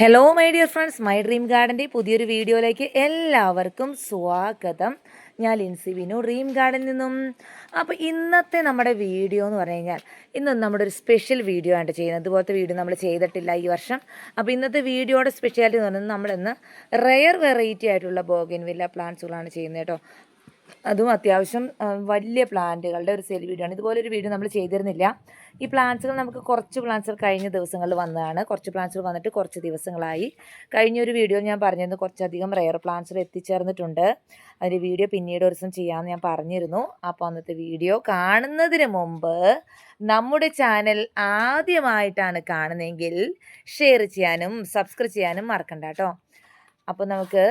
Hello my dear friends my dream ഗാർഡന്റെ പുതിയൊരു വീഡിയോയിലേക്ക് എല്ലാവർക്കും സ്വാഗതം. ഞാൻ ലിൻസി വിനു ഡ്രീം ഗാർഡനിൽ നിന്നും. അപ്പോൾ ഇന്നത്തെ നമ്മുടെ വീഡിയോ എന്ന് പറഞ്ഞു കഴിഞ്ഞാൽ ഇന്ന് നമ്മുടെ ഒരു സ്പെഷ്യൽ വീഡിയോ ആണ് ചെയ്യുന്നത്. ഇതുപോലത്തെ വീഡിയോ നമ്മൾ ചെയ്തിട്ടില്ല ഈ വർഷം. അപ്പോൾ ഇന്നത്തെ വീഡിയോയുടെ സ്പെഷ്യാലിറ്റി എന്ന് പറയുന്നത് നമ്മളിന്ന് റെയർ വെറൈറ്റി ആയിട്ടുള്ള ബോഗിൻ വില്ല പ്ലാന്റ്സുകളാണ് ചെയ്യുന്നത് കേട്ടോ. അതും അത്യാവശ്യം വലിയ പ്ലാന്റുകളുടെ ഒരു സെയിൽ വീഡിയോ ആണ്. ഇതുപോലൊരു വീഡിയോ നമ്മൾ ചെയ്തിരുന്നില്ല. ഈ പ്ലാന്റ്സുകൾ നമുക്ക് കുറച്ച് പ്ലാന്റ്സുകൾ കഴിഞ്ഞ ദിവസങ്ങളിൽ വന്നതാണ്. കുറച്ച് പ്ലാന്റ്സുകൾ വന്നിട്ട് കുറച്ച് ദിവസങ്ങളായി. കഴിഞ്ഞ ഒരു വീഡിയോ ഞാൻ പറഞ്ഞിരുന്നു കുറച്ചധികം റെയർ പ്ലാന്റ്സുകൾ എത്തിച്ചേർന്നിട്ടുണ്ട്. അതിന്റെ വീഡിയോ പിന്നീട് ഒരു ദിവസം ചെയ്യാമെന്ന് ഞാൻ പറഞ്ഞിരുന്നു. അപ്പോൾ അന്നത്തെ വീഡിയോ കാണുന്നതിന് മുമ്പ് നമ്മുടെ ചാനൽ ആദ്യമായിട്ടാണ് കാണുന്നതെങ്കിൽ ഷെയർ ചെയ്യാനും സബ്സ്ക്രൈബ് ചെയ്യാനും മറക്കണ്ട കേട്ടോ അപ്പോൾ നമുക്ക്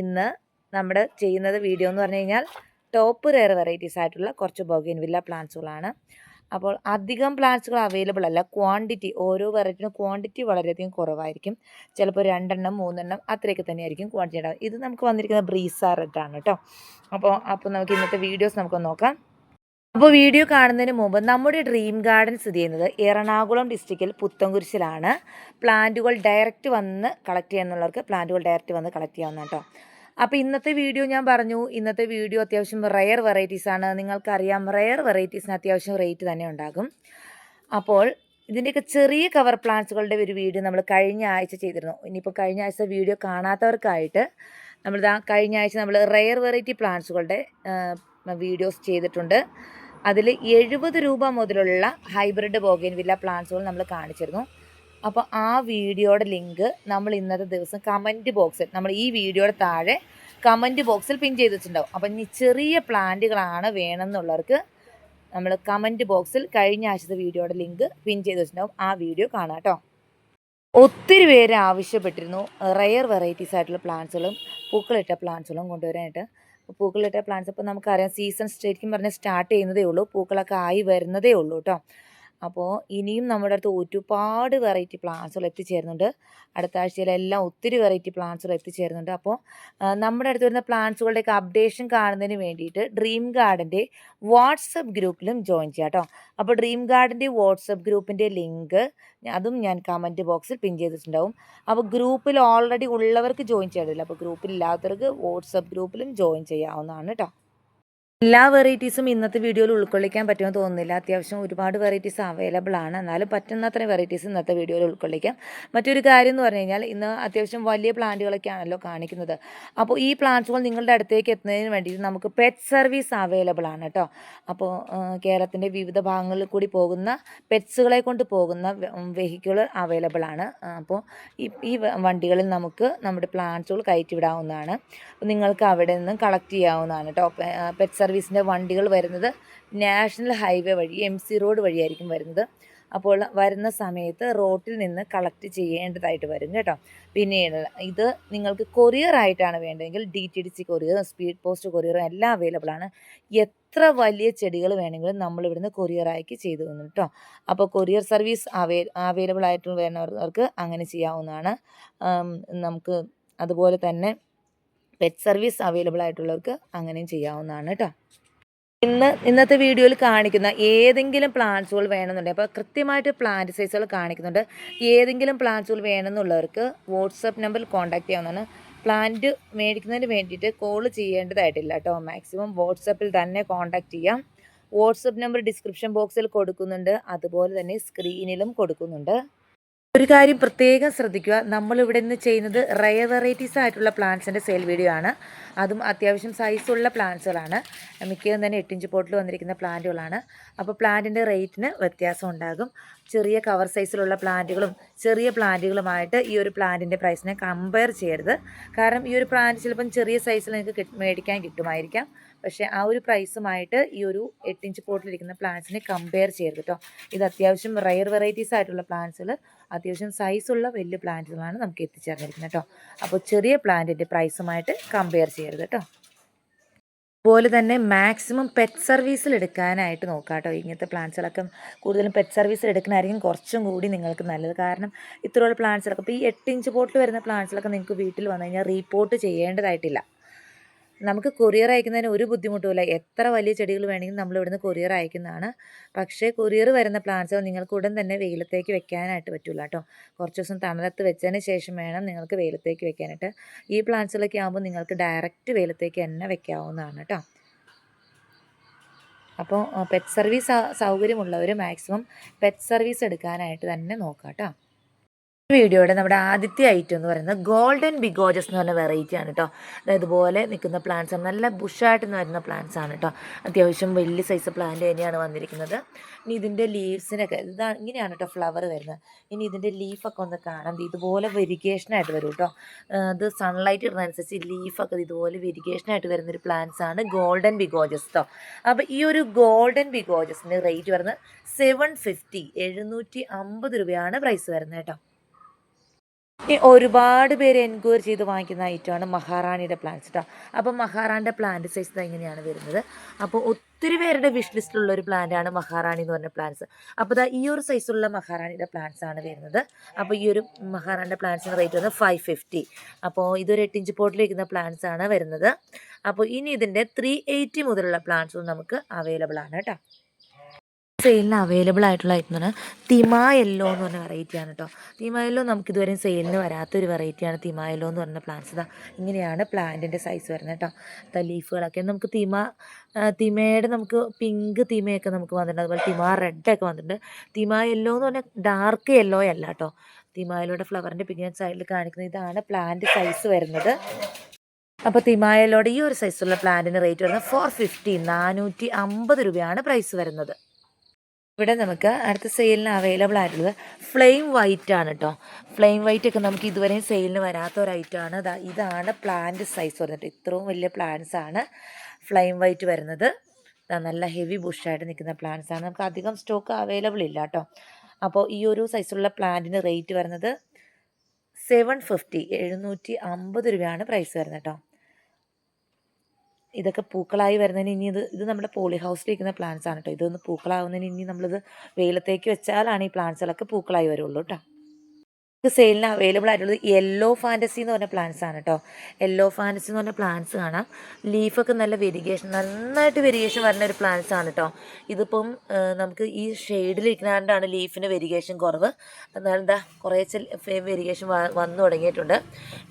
ഇന്ന് നമ്മുടെ ചെയ്യുന്നത് വീഡിയോ എന്ന് പറഞ്ഞു കഴിഞ്ഞാൽ ടോപ്പ് റെയർ വെറൈറ്റീസ് ആയിട്ടുള്ള കുറച്ച് ബൊഗൈൻ വില്ല പ്ലാന്റ്സുകളാണ് അപ്പോൾ അധികം പ്ലാന്റ്സുകൾ അവൈലബിൾ അല്ല. ക്വാണ്ടിറ്റി ഓരോ വെറൈറ്റിനും ക്വാണ്ടിറ്റി വളരെയധികം കുറവായിരിക്കും. ചിലപ്പോൾ രണ്ടെണ്ണം മൂന്നെണ്ണം അത്രയൊക്കെ തന്നെയായിരിക്കും ക്വാണ്ടിറ്റി ഉണ്ടാവും ഇത് നമുക്ക് വന്നിരിക്കുന്ന ബ്രീസ റെഡ് ആണ് കേട്ടോ. അപ്പോൾ അപ്പോൾ നമുക്ക് ഇന്നത്തെ വീഡിയോസ് നമുക്ക് നോക്കാം. അപ്പോൾ വീഡിയോ കാണുന്നതിന് മുമ്പ് നമ്മുടെ ഡ്രീം ഗാർഡൻ സ്ഥിതി ചെയ്യുന്നത് എറണാകുളം ഡിസ്ട്രിക്റ്റിൽ പുത്തൻകുരിശിലാണ്. പ്ലാന്റുകൾ ഡയറക്റ്റ് വന്ന് കളക്ട് ചെയ്യാന്നുള്ളവർക്ക് പ്ലാന്റുകൾ ഡയറക്റ്റ് വന്ന് കളക്ട് ചെയ്യാവുന്ന കേട്ടോ. അപ്പോൾ ഇന്നത്തെ വീഡിയോ ഞാൻ പറഞ്ഞു ഇന്നത്തെ വീഡിയോ അത്യാവശ്യം റയർ വെറൈറ്റീസ് ആണ്. നിങ്ങൾക്കറിയാം റയർ വെറൈറ്റീസിന് അത്യാവശ്യം റേറ്റ് തന്നെ ഉണ്ടാകും. അപ്പോൾ ഇതിന്റെയൊക്കെ ചെറിയ കവർ പ്ലാന്റ്സുകളുടെ ഒരു വീഡിയോ നമ്മൾ കഴിഞ്ഞ ആഴ്ച ചെയ്തിരുന്നു. ഇനിയിപ്പോൾ കഴിഞ്ഞ ആഴ്ച വീഡിയോ കാണാത്തവർക്കായിട്ട് നമ്മൾ കഴിഞ്ഞ ആഴ്ച നമ്മൾ റയർ വെറൈറ്റി പ്ലാന്റ്സുകളുടെ വീഡിയോസ് ചെയ്തിട്ടുണ്ട്. അതിൽ എഴുപത് രൂപ മുതലുള്ള ഹൈബ്രിഡ് ബോഗേൻ വില്ല പ്ലാന്റ്സുകൾ നമ്മൾ കാണിച്ചിരുന്നു. അപ്പോൾ ആ വീഡിയോയുടെ ലിങ്ക് നമ്മൾ ഇന്നത്തെ ദിവസം കമന്റ് ബോക്സിൽ നമ്മൾ ഈ വീഡിയോയുടെ താഴെ കമന്റ് ബോക്സിൽ പിൻ ചെയ്ത് വെച്ചിട്ടുണ്ടാവും. അപ്പം ഇനി ചെറിയ പ്ലാന്റുകളാണ് വേണമെന്നുള്ളവർക്ക് നമ്മൾ കമന്റ് ബോക്സിൽ കഴിഞ്ഞ ആഴ്ചത്തെ വീഡിയോയുടെ ലിങ്ക് പിൻ ചെയ്ത് വെച്ചിട്ടുണ്ടാവും. ആ വീഡിയോ കാണാം കേട്ടോ ഒത്തിരി പേര് ആവശ്യപ്പെട്ടിരുന്നു റയർ വെറൈറ്റീസ് ആയിട്ടുള്ള പ്ലാന്റ്സുകളും പൂക്കളിട്ട പ്ലാന്റ്സുകളും കൊണ്ടുവരാനായിട്ട്. പൂക്കളിട്ട പ്ലാന്റ്സ് ഇപ്പോൾ നമുക്കറിയാം സീസൺ ശരിക്കും പറഞ്ഞാൽ സ്റ്റാർട്ട് ചെയ്യുന്നതേ ഉള്ളൂ പൂക്കളൊക്കെ ആയി വരുന്നതേ ഉള്ളൂ കേട്ടോ അപ്പോൾ ഇനിയും നമ്മുടെ അടുത്ത് ഒരുപാട് വെറൈറ്റി പ്ലാന്റ്സുകൾ എത്തിച്ചേരുന്നുണ്ട്. അടുത്ത ആഴ്ചയിലെല്ലാം ഒത്തിരി വെറൈറ്റി പ്ലാന്റ്സുകൾ എത്തിച്ചേരുന്നുണ്ട്. അപ്പോൾ നമ്മുടെ അടുത്ത് വരുന്ന പ്ലാന്റ്സുകളുടെയൊക്കെ അപ്ഡേഷൻ കാണുന്നതിന് വേണ്ടിയിട്ട് ഡ്രീം ഗാർഡന്റെ വാട്സപ്പ് ഗ്രൂപ്പിലും ജോയിൻ ചെയ്യാം കേട്ടോ അപ്പോൾ ഡ്രീം ഗാർഡന്റെ വാട്സപ്പ് ഗ്രൂപ്പിന്റെ ലിങ്ക് അതും ഞാൻ കമന്റ് ബോക്സിൽ പിൻ ചെയ്തിട്ടുണ്ടാവും. അപ്പോൾ ഗ്രൂപ്പിൽ ഓൾറെഡി ഉള്ളവർക്ക് ജോയിൻ ചെയ്യാറില്ല അപ്പോൾ ഗ്രൂപ്പിൽ ഇല്ലാത്തവർക്ക് വാട്സപ്പ് ഗ്രൂപ്പിലും ജോയിൻ ചെയ്യാവുന്നതാണ് കേട്ടോ എല്ലാ വെറൈറ്റീസും ഇന്നത്തെ വീഡിയോയിൽ ഉൾക്കൊള്ളിക്കാൻ പറ്റുമെന്ന് തോന്നുന്നില്ല. അത്യാവശ്യം ഒരുപാട് വെറൈറ്റീസ് അവൈലബിൾ ആണ്. എന്നാലും പറ്റുന്നത്ര വെറൈറ്റീസ് ഇന്നത്തെ വീഡിയോയിൽ ഉൾക്കൊള്ളിക്കാം. മറ്റൊരു കാര്യം എന്ന് പറഞ്ഞു കഴിഞ്ഞാൽ ഇന്ന് അത്യാവശ്യം വലിയ പ്ലാന്റുകളൊക്കെ ആണല്ലോ കാണിക്കുന്നത്. അപ്പോൾ ഈ പ്ലാന്റ്സുകൾ നിങ്ങളുടെ അടുത്തേക്ക് എത്തുന്നതിന് വേണ്ടിയിട്ട് നമുക്ക് പെറ്റ് സർവീസ് അവൈലബിൾ ആണ് കേട്ടോ അപ്പോൾ കേരളത്തിന്റെ വിവിധ ഭാഗങ്ങളിൽ കൂടി പോകുന്ന പെറ്റ്സുകളെ കൊണ്ട് പോകുന്ന വെഹിക്കിൾ അവൈലബിൾ ആണ്. അപ്പോൾ ഈ വണ്ടികളിൽ നമുക്ക് നമ്മുടെ പ്ലാന്റ്സുകൾ കയറ്റിവിടാവുന്നതാണ്. നിങ്ങൾക്ക് അവിടെ നിന്ന് കളക്ട് ചെയ്യാവുന്നതാണ് കേട്ടോ പെറ്റ് സർവീസിന്റെ വണ്ടികൾ വരുന്നത് നാഷണൽ ഹൈവേ വഴി എം സി റോഡ് വഴിയായിരിക്കും വരുന്നത്. അപ്പോൾ വരുന്ന സമയത്ത് റോട്ടിൽ നിന്ന് കളക്ട് ചെയ്യേണ്ടതായിട്ട് വരും കേട്ടോ. പിന്നീട് ഇത് നിങ്ങൾക്ക് കൊറിയർ ആയിട്ടാണ് വേണ്ടതെങ്കിൽ ഡി ടി ഡി സി കൊറിയറും സ്പീഡ് പോസ്റ്റ് കൊറിയറും എല്ലാം അവൈലബിൾ ആണ്. എത്ര വലിയ ചെടികൾ വേണമെങ്കിലും നമ്മൾ ഇവിടുന്ന് കൊറിയർ അയക്ക് ചെയ്തു തന്നു കേട്ടോ. അപ്പോൾ കൊറിയർ സർവീസ് അവൈ അവൈലബിൾ ആയിട്ട് വരുന്നവർക്ക് അങ്ങനെ ചെയ്യാവുന്നതാണ്. നമുക്ക് അതുപോലെ തന്നെ പെറ്റ് സർവീസ് അവൈലബിൾ ആയിട്ടുള്ളവർക്ക് അങ്ങനെയും ചെയ്യാവുന്നതാണ് കേട്ടോ ഇന്ന് ഇന്നത്തെ വീഡിയോയിൽ കാണിക്കുന്ന ഏതെങ്കിലും പ്ലാന്റ്സുകൾ വേണമെന്നുണ്ടെങ്കിൽ അപ്പോൾ കൃത്യമായിട്ട് പ്ലാന്റ് സൈസുകൾ കാണിക്കുന്നുണ്ട്. ഏതെങ്കിലും പ്ലാന്റ്സുകൾ വേണമെന്നുള്ളവർക്ക് വാട്സപ്പ് നമ്പറിൽ കോൺടാക്ട് ചെയ്യാവുന്നതാണ്. പ്ലാന്റ് മേടിക്കുന്നതിന് വേണ്ടിയിട്ട് കോൾ ചെയ്യേണ്ടതായിട്ടില്ല കേട്ടോ മാക്സിമം വാട്സപ്പിൽ തന്നെ കോൺടാക്ട് ചെയ്യാം. വാട്സപ്പ് നമ്പർ ഡിസ്ക്രിപ്ഷൻ ബോക്സിൽ കൊടുക്കുന്നുണ്ട്. അതുപോലെ തന്നെ സ്ക്രീനിലും കൊടുക്കുന്നുണ്ട്. ഒരു കാര്യം പ്രത്യേകം ശ്രദ്ധിക്കുക. നമ്മൾ ഇവിടെ നിന്ന് ചെയ്യുന്നത് റയർ വെറൈറ്റീസ് ആയിട്ടുള്ള പ്ലാന്റ്സിന്റെ സെയിൽ വീഡിയോ ആണ്. അതും അത്യാവശ്യം സൈസുള്ള പ്ലാന്റ്സുകളാണ് മിക്കതും തന്നെ എട്ടിഞ്ച് പോട്ടിൽ വന്നിരിക്കുന്ന പ്ലാന്റുകളാണ് അപ്പോൾ പ്ലാന്റിന്റെ റേറ്റിന് വ്യത്യാസം ഉണ്ടാകും. ചെറിയ കവർ സൈസിലുള്ള പ്ലാന്റുകളും ചെറിയ പ്ലാന്റുകളുമായിട്ട് ഈ ഒരു പ്ലാന്റിന്റെ പ്രൈസിനെ കമ്പയർ ചെയ്യരുത്. കാരണം ഈ ഒരു പ്ലാന്റ് ചിലപ്പം ചെറിയ സൈസിൽ നിങ്ങൾക്ക് മേടിക്കാൻ കിട്ടുമായിരിക്കാം. പക്ഷേ ആ ഒരു പ്രൈസുമായിട്ട് ഈ ഒരു എട്ട് ഇഞ്ച് പോട്ടിലിരിക്കുന്ന പ്ലാന്റ്സിനെ കമ്പയർ ചെയ്യരുത് കേട്ടോ ഇത് അത്യാവശ്യം റയർ വെറൈറ്റീസ് ആയിട്ടുള്ള പ്ലാന്റ്സുകൾ അത്യാവശ്യം സൈസുള്ള വലിയ പ്ലാന്റുകളാണ് നമുക്ക് എത്തിച്ചേർന്നിരിക്കുന്നത് കേട്ടോ അപ്പോൾ ചെറിയ പ്ലാന്റിന്റെ പ്രൈസുമായിട്ട് കമ്പയർ ചെയ്യരുത് കേട്ടോ അതുപോലെ തന്നെ മാക്സിമം പെറ്റ് സർവീസിൽ എടുക്കാനായിട്ട് നോക്കുക കേട്ടോ ഇങ്ങനത്തെ പ്ലാന്റ്സുകളൊക്കെ കൂടുതലും പെറ്റ് സർവീസിൽ എടുക്കുന്നതായിരിക്കും കുറച്ചും കൂടി നിങ്ങൾക്ക് നല്ലത്. കാരണം ഇത്രയുള്ള പ്ലാന്റ്സുകളൊക്കെ ഇപ്പോൾ ഈ എട്ട് ഇഞ്ച് പോട്ടിൽ വരുന്ന പ്ലാന്റ്സുകളൊക്കെ നിങ്ങൾക്ക് വീട്ടിൽ വന്നു കഴിഞ്ഞാൽ റീപോർട്ട് ചെയ്യേണ്ടതായിട്ടില്ല. നമുക്ക് കൊറിയർ അയക്കുന്നതിന് ഒരു ബുദ്ധിമുട്ടുമില്ല എത്ര വലിയ ചെടികൾ വേണമെങ്കിലും നമ്മൾ ഇവിടുന്ന് കൊറിയർ അയക്കുന്നതാണ്. പക്ഷേ കൊറിയർ വരുന്ന പ്ലാന്റ്സ് നിങ്ങൾക്ക് ഉടൻ തന്നെ വെയിലത്തേക്ക് വെക്കാനായിട്ട് പറ്റില്ല കേട്ടോ. കുറച്ച് ദിവസം തണലത്ത് വെച്ചതിന് ശേഷം വേണം നിങ്ങൾക്ക് വെയിലത്തേക്ക് വെക്കാനായിട്ട്. ഈ പ്ലാന്റ്സുകളൊക്കെ ആകുമ്പോൾ നിങ്ങൾക്ക് ഡയറക്റ്റ് വെയിലത്തേക്ക് തന്നെ വെക്കാവുന്നതാണ് കേട്ടോ. അപ്പോൾ പെറ്റ് സർവീസ് സൗകര്യമുള്ളവർ മാക്സിമം പെറ്റ് സർവീസ് എടുക്കാനായിട്ട് തന്നെ നോക്കാം കേട്ടോ. വീഡിയോയുടെ നമ്മുടെ ആദ്യത്തെ ഐറ്റം എന്ന് പറയുന്നത് ഗോൾഡൻ ബിഗോജസ് എന്ന് പറഞ്ഞ വെറൈറ്റി ആണ് കേട്ടോ അതായത് ഇതുപോലെ നിൽക്കുന്ന പ്ലാന്റ്സ് ആണ്. നല്ല ബുഷായിട്ട് വരുന്ന പ്ലാന്റ്സ് ആണ് കേട്ടോ അത്യാവശ്യം വലിയ സൈസ് പ്ലാന്റ് തന്നെയാണ് വന്നിരിക്കുന്നത്. ഇനി ഇതിന്റെ ലീവ്സിനൊക്കെ ഇതാ ഇങ്ങനെയാണ് കേട്ടോ ഫ്ലവർ വരുന്നത്. ഇനി ഇതിന്റെ ലീഫൊക്കെ ഒന്ന് കാണാം. ഇതുപോലെ വെരിഗേഷനായിട്ട് വരും കേട്ടോ അത് സൺലൈറ്റ് ഇടുന്നതനുസരിച്ച് ലീഫൊക്കെ ഇതുപോലെ വെരിഗേഷനായിട്ട് വരുന്നൊരു പ്ലാന്റ്സ് ആണ് ഗോൾഡൻ ബിഗോജസ് കേട്ടോ അപ്പോൾ ഈ ഒരു ഗോൾഡൻ ബിഗോജസിന്റെ റേറ്റ് വരുന്നത് സെവൻ ഫിഫ്റ്റി എഴുന്നൂറ്റി അമ്പത് രൂപയാണ് പ്രൈസ് വരുന്നത് കേട്ടോ ഒരുപാട് പേര് എൻക്വയറി ചെയ്ത് വാങ്ങിക്കുന്ന ഐറ്റമാണ് മഹാറാണിയുടെ പ്ലാന്റ്സ് കേട്ടോ അപ്പോൾ മഹാറാണിയുടെ പ്ലാന്റ് സൈസ് എങ്ങനെയാണ് വരുന്നത്. അപ്പോൾ ഒത്തിരി പേരുടെ വിഷ് ലിസ്റ്റിലുള്ള ഒരു പ്ലാന്റാണ് മഹാറാണി എന്ന് പറഞ്ഞ പ്ലാന്റ്സ് അപ്പോൾ ഈ ഒരു സൈസുള്ള മഹാറാണിയുടെ പ്ലാന്റ്സ് ആണ് വരുന്നത്. അപ്പോൾ ഈ ഒരു മഹാറാണിയുടെ പ്ലാന്റ്സിന് റേറ്റ് വന്ന് ഫൈവ് ഫിഫ്റ്റി അപ്പോൾ ഇതൊരു എട്ട് ഇഞ്ച് പോട്ടിൽ വയ്ക്കുന്ന പ്ലാന്റ്സ് ആണ് വരുന്നത്. അപ്പോൾ ഇനി ഇതിന്റെ ത്രീ എയ്റ്റി മുതലുള്ള പ്ലാന്റ്സും നമുക്ക് അവൈലബിൾ ആണ് കേട്ടോ സെയിലിന് അവൈലബിൾ ആയിട്ടുള്ള ഐറ്റം എന്ന് പറഞ്ഞാൽ തിമാ യെല്ലോ എന്ന് പറഞ്ഞ വെറൈറ്റിയാണ് കേട്ടോ തിമാ യെല്ലോ നമുക്ക് ഇതുവരെയും സെയിലിന് വരാത്തൊരു വെറൈറ്റിയാണ് തിമാ യെല്ലോ എന്ന് പറഞ്ഞ പ്ലാന്റ്സ് ഇതാ. ഇങ്ങനെയാണ് പ്ലാന്റിന്റെ സൈസ് വരുന്നത് കേട്ടോ ലീഫുകളൊക്കെ നമുക്ക് തിമ തിമയുടെ നമുക്ക് പിങ്ക് തിമയൊക്കെ നമുക്ക് വന്നിട്ടുണ്ട്. അതുപോലെ തിമ റെഡൊക്കെ വന്നിട്ടുണ്ട്. തിമ യെല്ലോ എന്ന് പറഞ്ഞാൽ ഡാർക്ക് യെല്ലോ അല്ല കേട്ടോ തിമ യെല്ലോയുടെ ഫ്ലവറിന്റെ പിന്നെ സൈഡിൽ കാണിക്കുന്നത് ഇതാണ് പ്ലാന്റ് സൈസ് വരുന്നത്. അപ്പോൾ തിമായലോടെ ഈ ഒരു സൈസുള്ള പ്ലാന്റിന് റേറ്റ് വരുന്നത് ഫോർ ഫിഫ്റ്റി നാനൂറ്റി അമ്പത് രൂപയാണ് പ്രൈസ് വരുന്നത്. ഇവിടെ നമുക്ക് അടുത്ത സെയിലിന് അവൈലബിൾ ആയിട്ടുള്ളത് ഫ്ലെയിം വൈറ്റ് ആണ് കേട്ടോ ഫ്ലെയിം വൈറ്റ് ഒക്കെ നമുക്ക് ഇതുവരെയും സെയിലിന് വരാത്ത ഒരു ഐറ്റം ഐറ്റമാണ് ഇതാണ് പ്ലാന്റ് സൈസ് പറഞ്ഞിട്ട്. ഇത്രയും വലിയ പ്ലാന്റ്സ് ആണ് ഫ്ലെയിം വൈറ്റ് വരുന്നത്. നല്ല ഹെവി ബുഷായിട്ട് നിൽക്കുന്ന പ്ലാന്റ്സ് ആണ്. നമുക്ക് അധികം സ്റ്റോക്ക് അവൈലബിൾ ഇല്ല കേട്ടോ അപ്പോൾ ഈ ഒരു സൈസുള്ള പ്ലാന്റിന് റേറ്റ് വരുന്നത് സെവൻ ഫിഫ്റ്റി എഴുന്നൂറ്റി അമ്പത് രൂപയാണ് പ്രൈസ് വരുന്നത് കേട്ടോ ഇതൊക്കെ പൂക്കളായി വരുന്നതിന് ഇനി ഇത് ഇത് നമ്മുടെ പോളി ഹൗസിലിരിക്കുന്ന പ്ലാന്റ്സ് ആണ് കേട്ടോ ഇതൊന്ന് പൂക്കളാവുന്നതിന് ഇനി നമ്മളിത് വെയിലത്തേക്ക് വെച്ചാലാണ് ഈ പ്ലാന്റ്സുകളൊക്കെ പൂക്കളായി വരുള്ളൂ കേട്ടോ സെയിലിന് അവൈലബിൾ ആയിട്ടുള്ളത് യെല്ലോ ഫാന്റസി എന്ന് പറഞ്ഞ പ്ലാന്റ്സ് ആണ് കേട്ടോ യെല്ലോ ഫാന്റസി എന്ന് പറഞ്ഞ പ്ലാന്റ്സ് കാണാം. ലീഫൊക്കെ നല്ല വെരിഗേഷൻ നന്നായിട്ട് വെരിഗേഷൻ വരുന്ന ഒരു പ്ലാന്റ്സ് ആണ് കേട്ടോ ഇതിപ്പം നമുക്ക് ഈ ഷെയ്ഡിലിരിക്കുന്നതുകൊണ്ടാണ് ലീഫിന് വെരിഗേഷൻ കുറവ്. എന്നാലും എന്താ കുറേ വെരിഗേഷൻ വന്നു തുടങ്ങിയിട്ടുണ്ട്.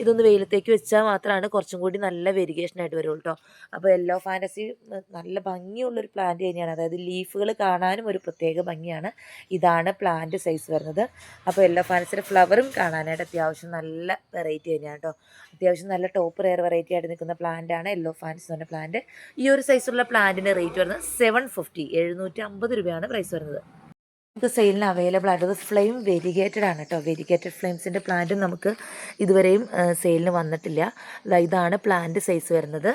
ഇതൊന്ന് വെയിലത്തേക്ക് വെച്ചാൽ മാത്രമാണ് കുറച്ചും കൂടി നല്ല വെരിഗേഷൻ ആയിട്ട് വരുള്ളൂ കേട്ടോ അപ്പോൾ യെല്ലോ ഫാന്റസി നല്ല ഭംഗിയുള്ളൊരു പ്ലാന്റ് തന്നെയാണ്. അതായത് ലീഫുകൾ കാണാനും ഒരു പ്രത്യേക ഭംഗിയാണ്. ഇതാണ് പ്ലാന്റ് സൈസ് വരുന്നത്. അപ്പോൾ യെല്ലോ ഫാന്റസിയുടെ ഫ്ലവറും ഇതും കാണാനായിട്ട് അത്യാവശ്യം നല്ല വെറൈറ്റി തന്നെയാണ് കേട്ടോ അത്യാവശ്യം നല്ല ടോപ്പ് റെയർ വെറൈറ്റി ആയിട്ട് നിൽക്കുന്ന പ്ലാന്റ് ആണ് യെല്ലോ ഫാൻസ് പറഞ്ഞ പ്ലാന്റ് ഈ ഒരു സൈസുള്ള പ്ലാന്റിന്റെ റേറ്റ് വരുന്നത് സെവൻ ഫിഫ്റ്റി എഴുന്നൂറ്റി അമ്പത് രൂപയാണ് പ്രൈസ് വരുന്നത്. നമുക്ക് സെയിലിന് അവൈലബിൾ ആയിട്ടുള്ളത് ഫ്ലെയിം വെരിഗേറ്റഡ് ആണ് കേട്ടോ വെരിഗേറ്റഡ് ഫ്ലെയിംസിന്റെ പ്ലാന്റും നമുക്ക് ഇതുവരെയും സെയിലിന് വന്നിട്ടില്ല. ഇതാണ് പ്ലാന്റ് സൈസ് വരുന്നത്.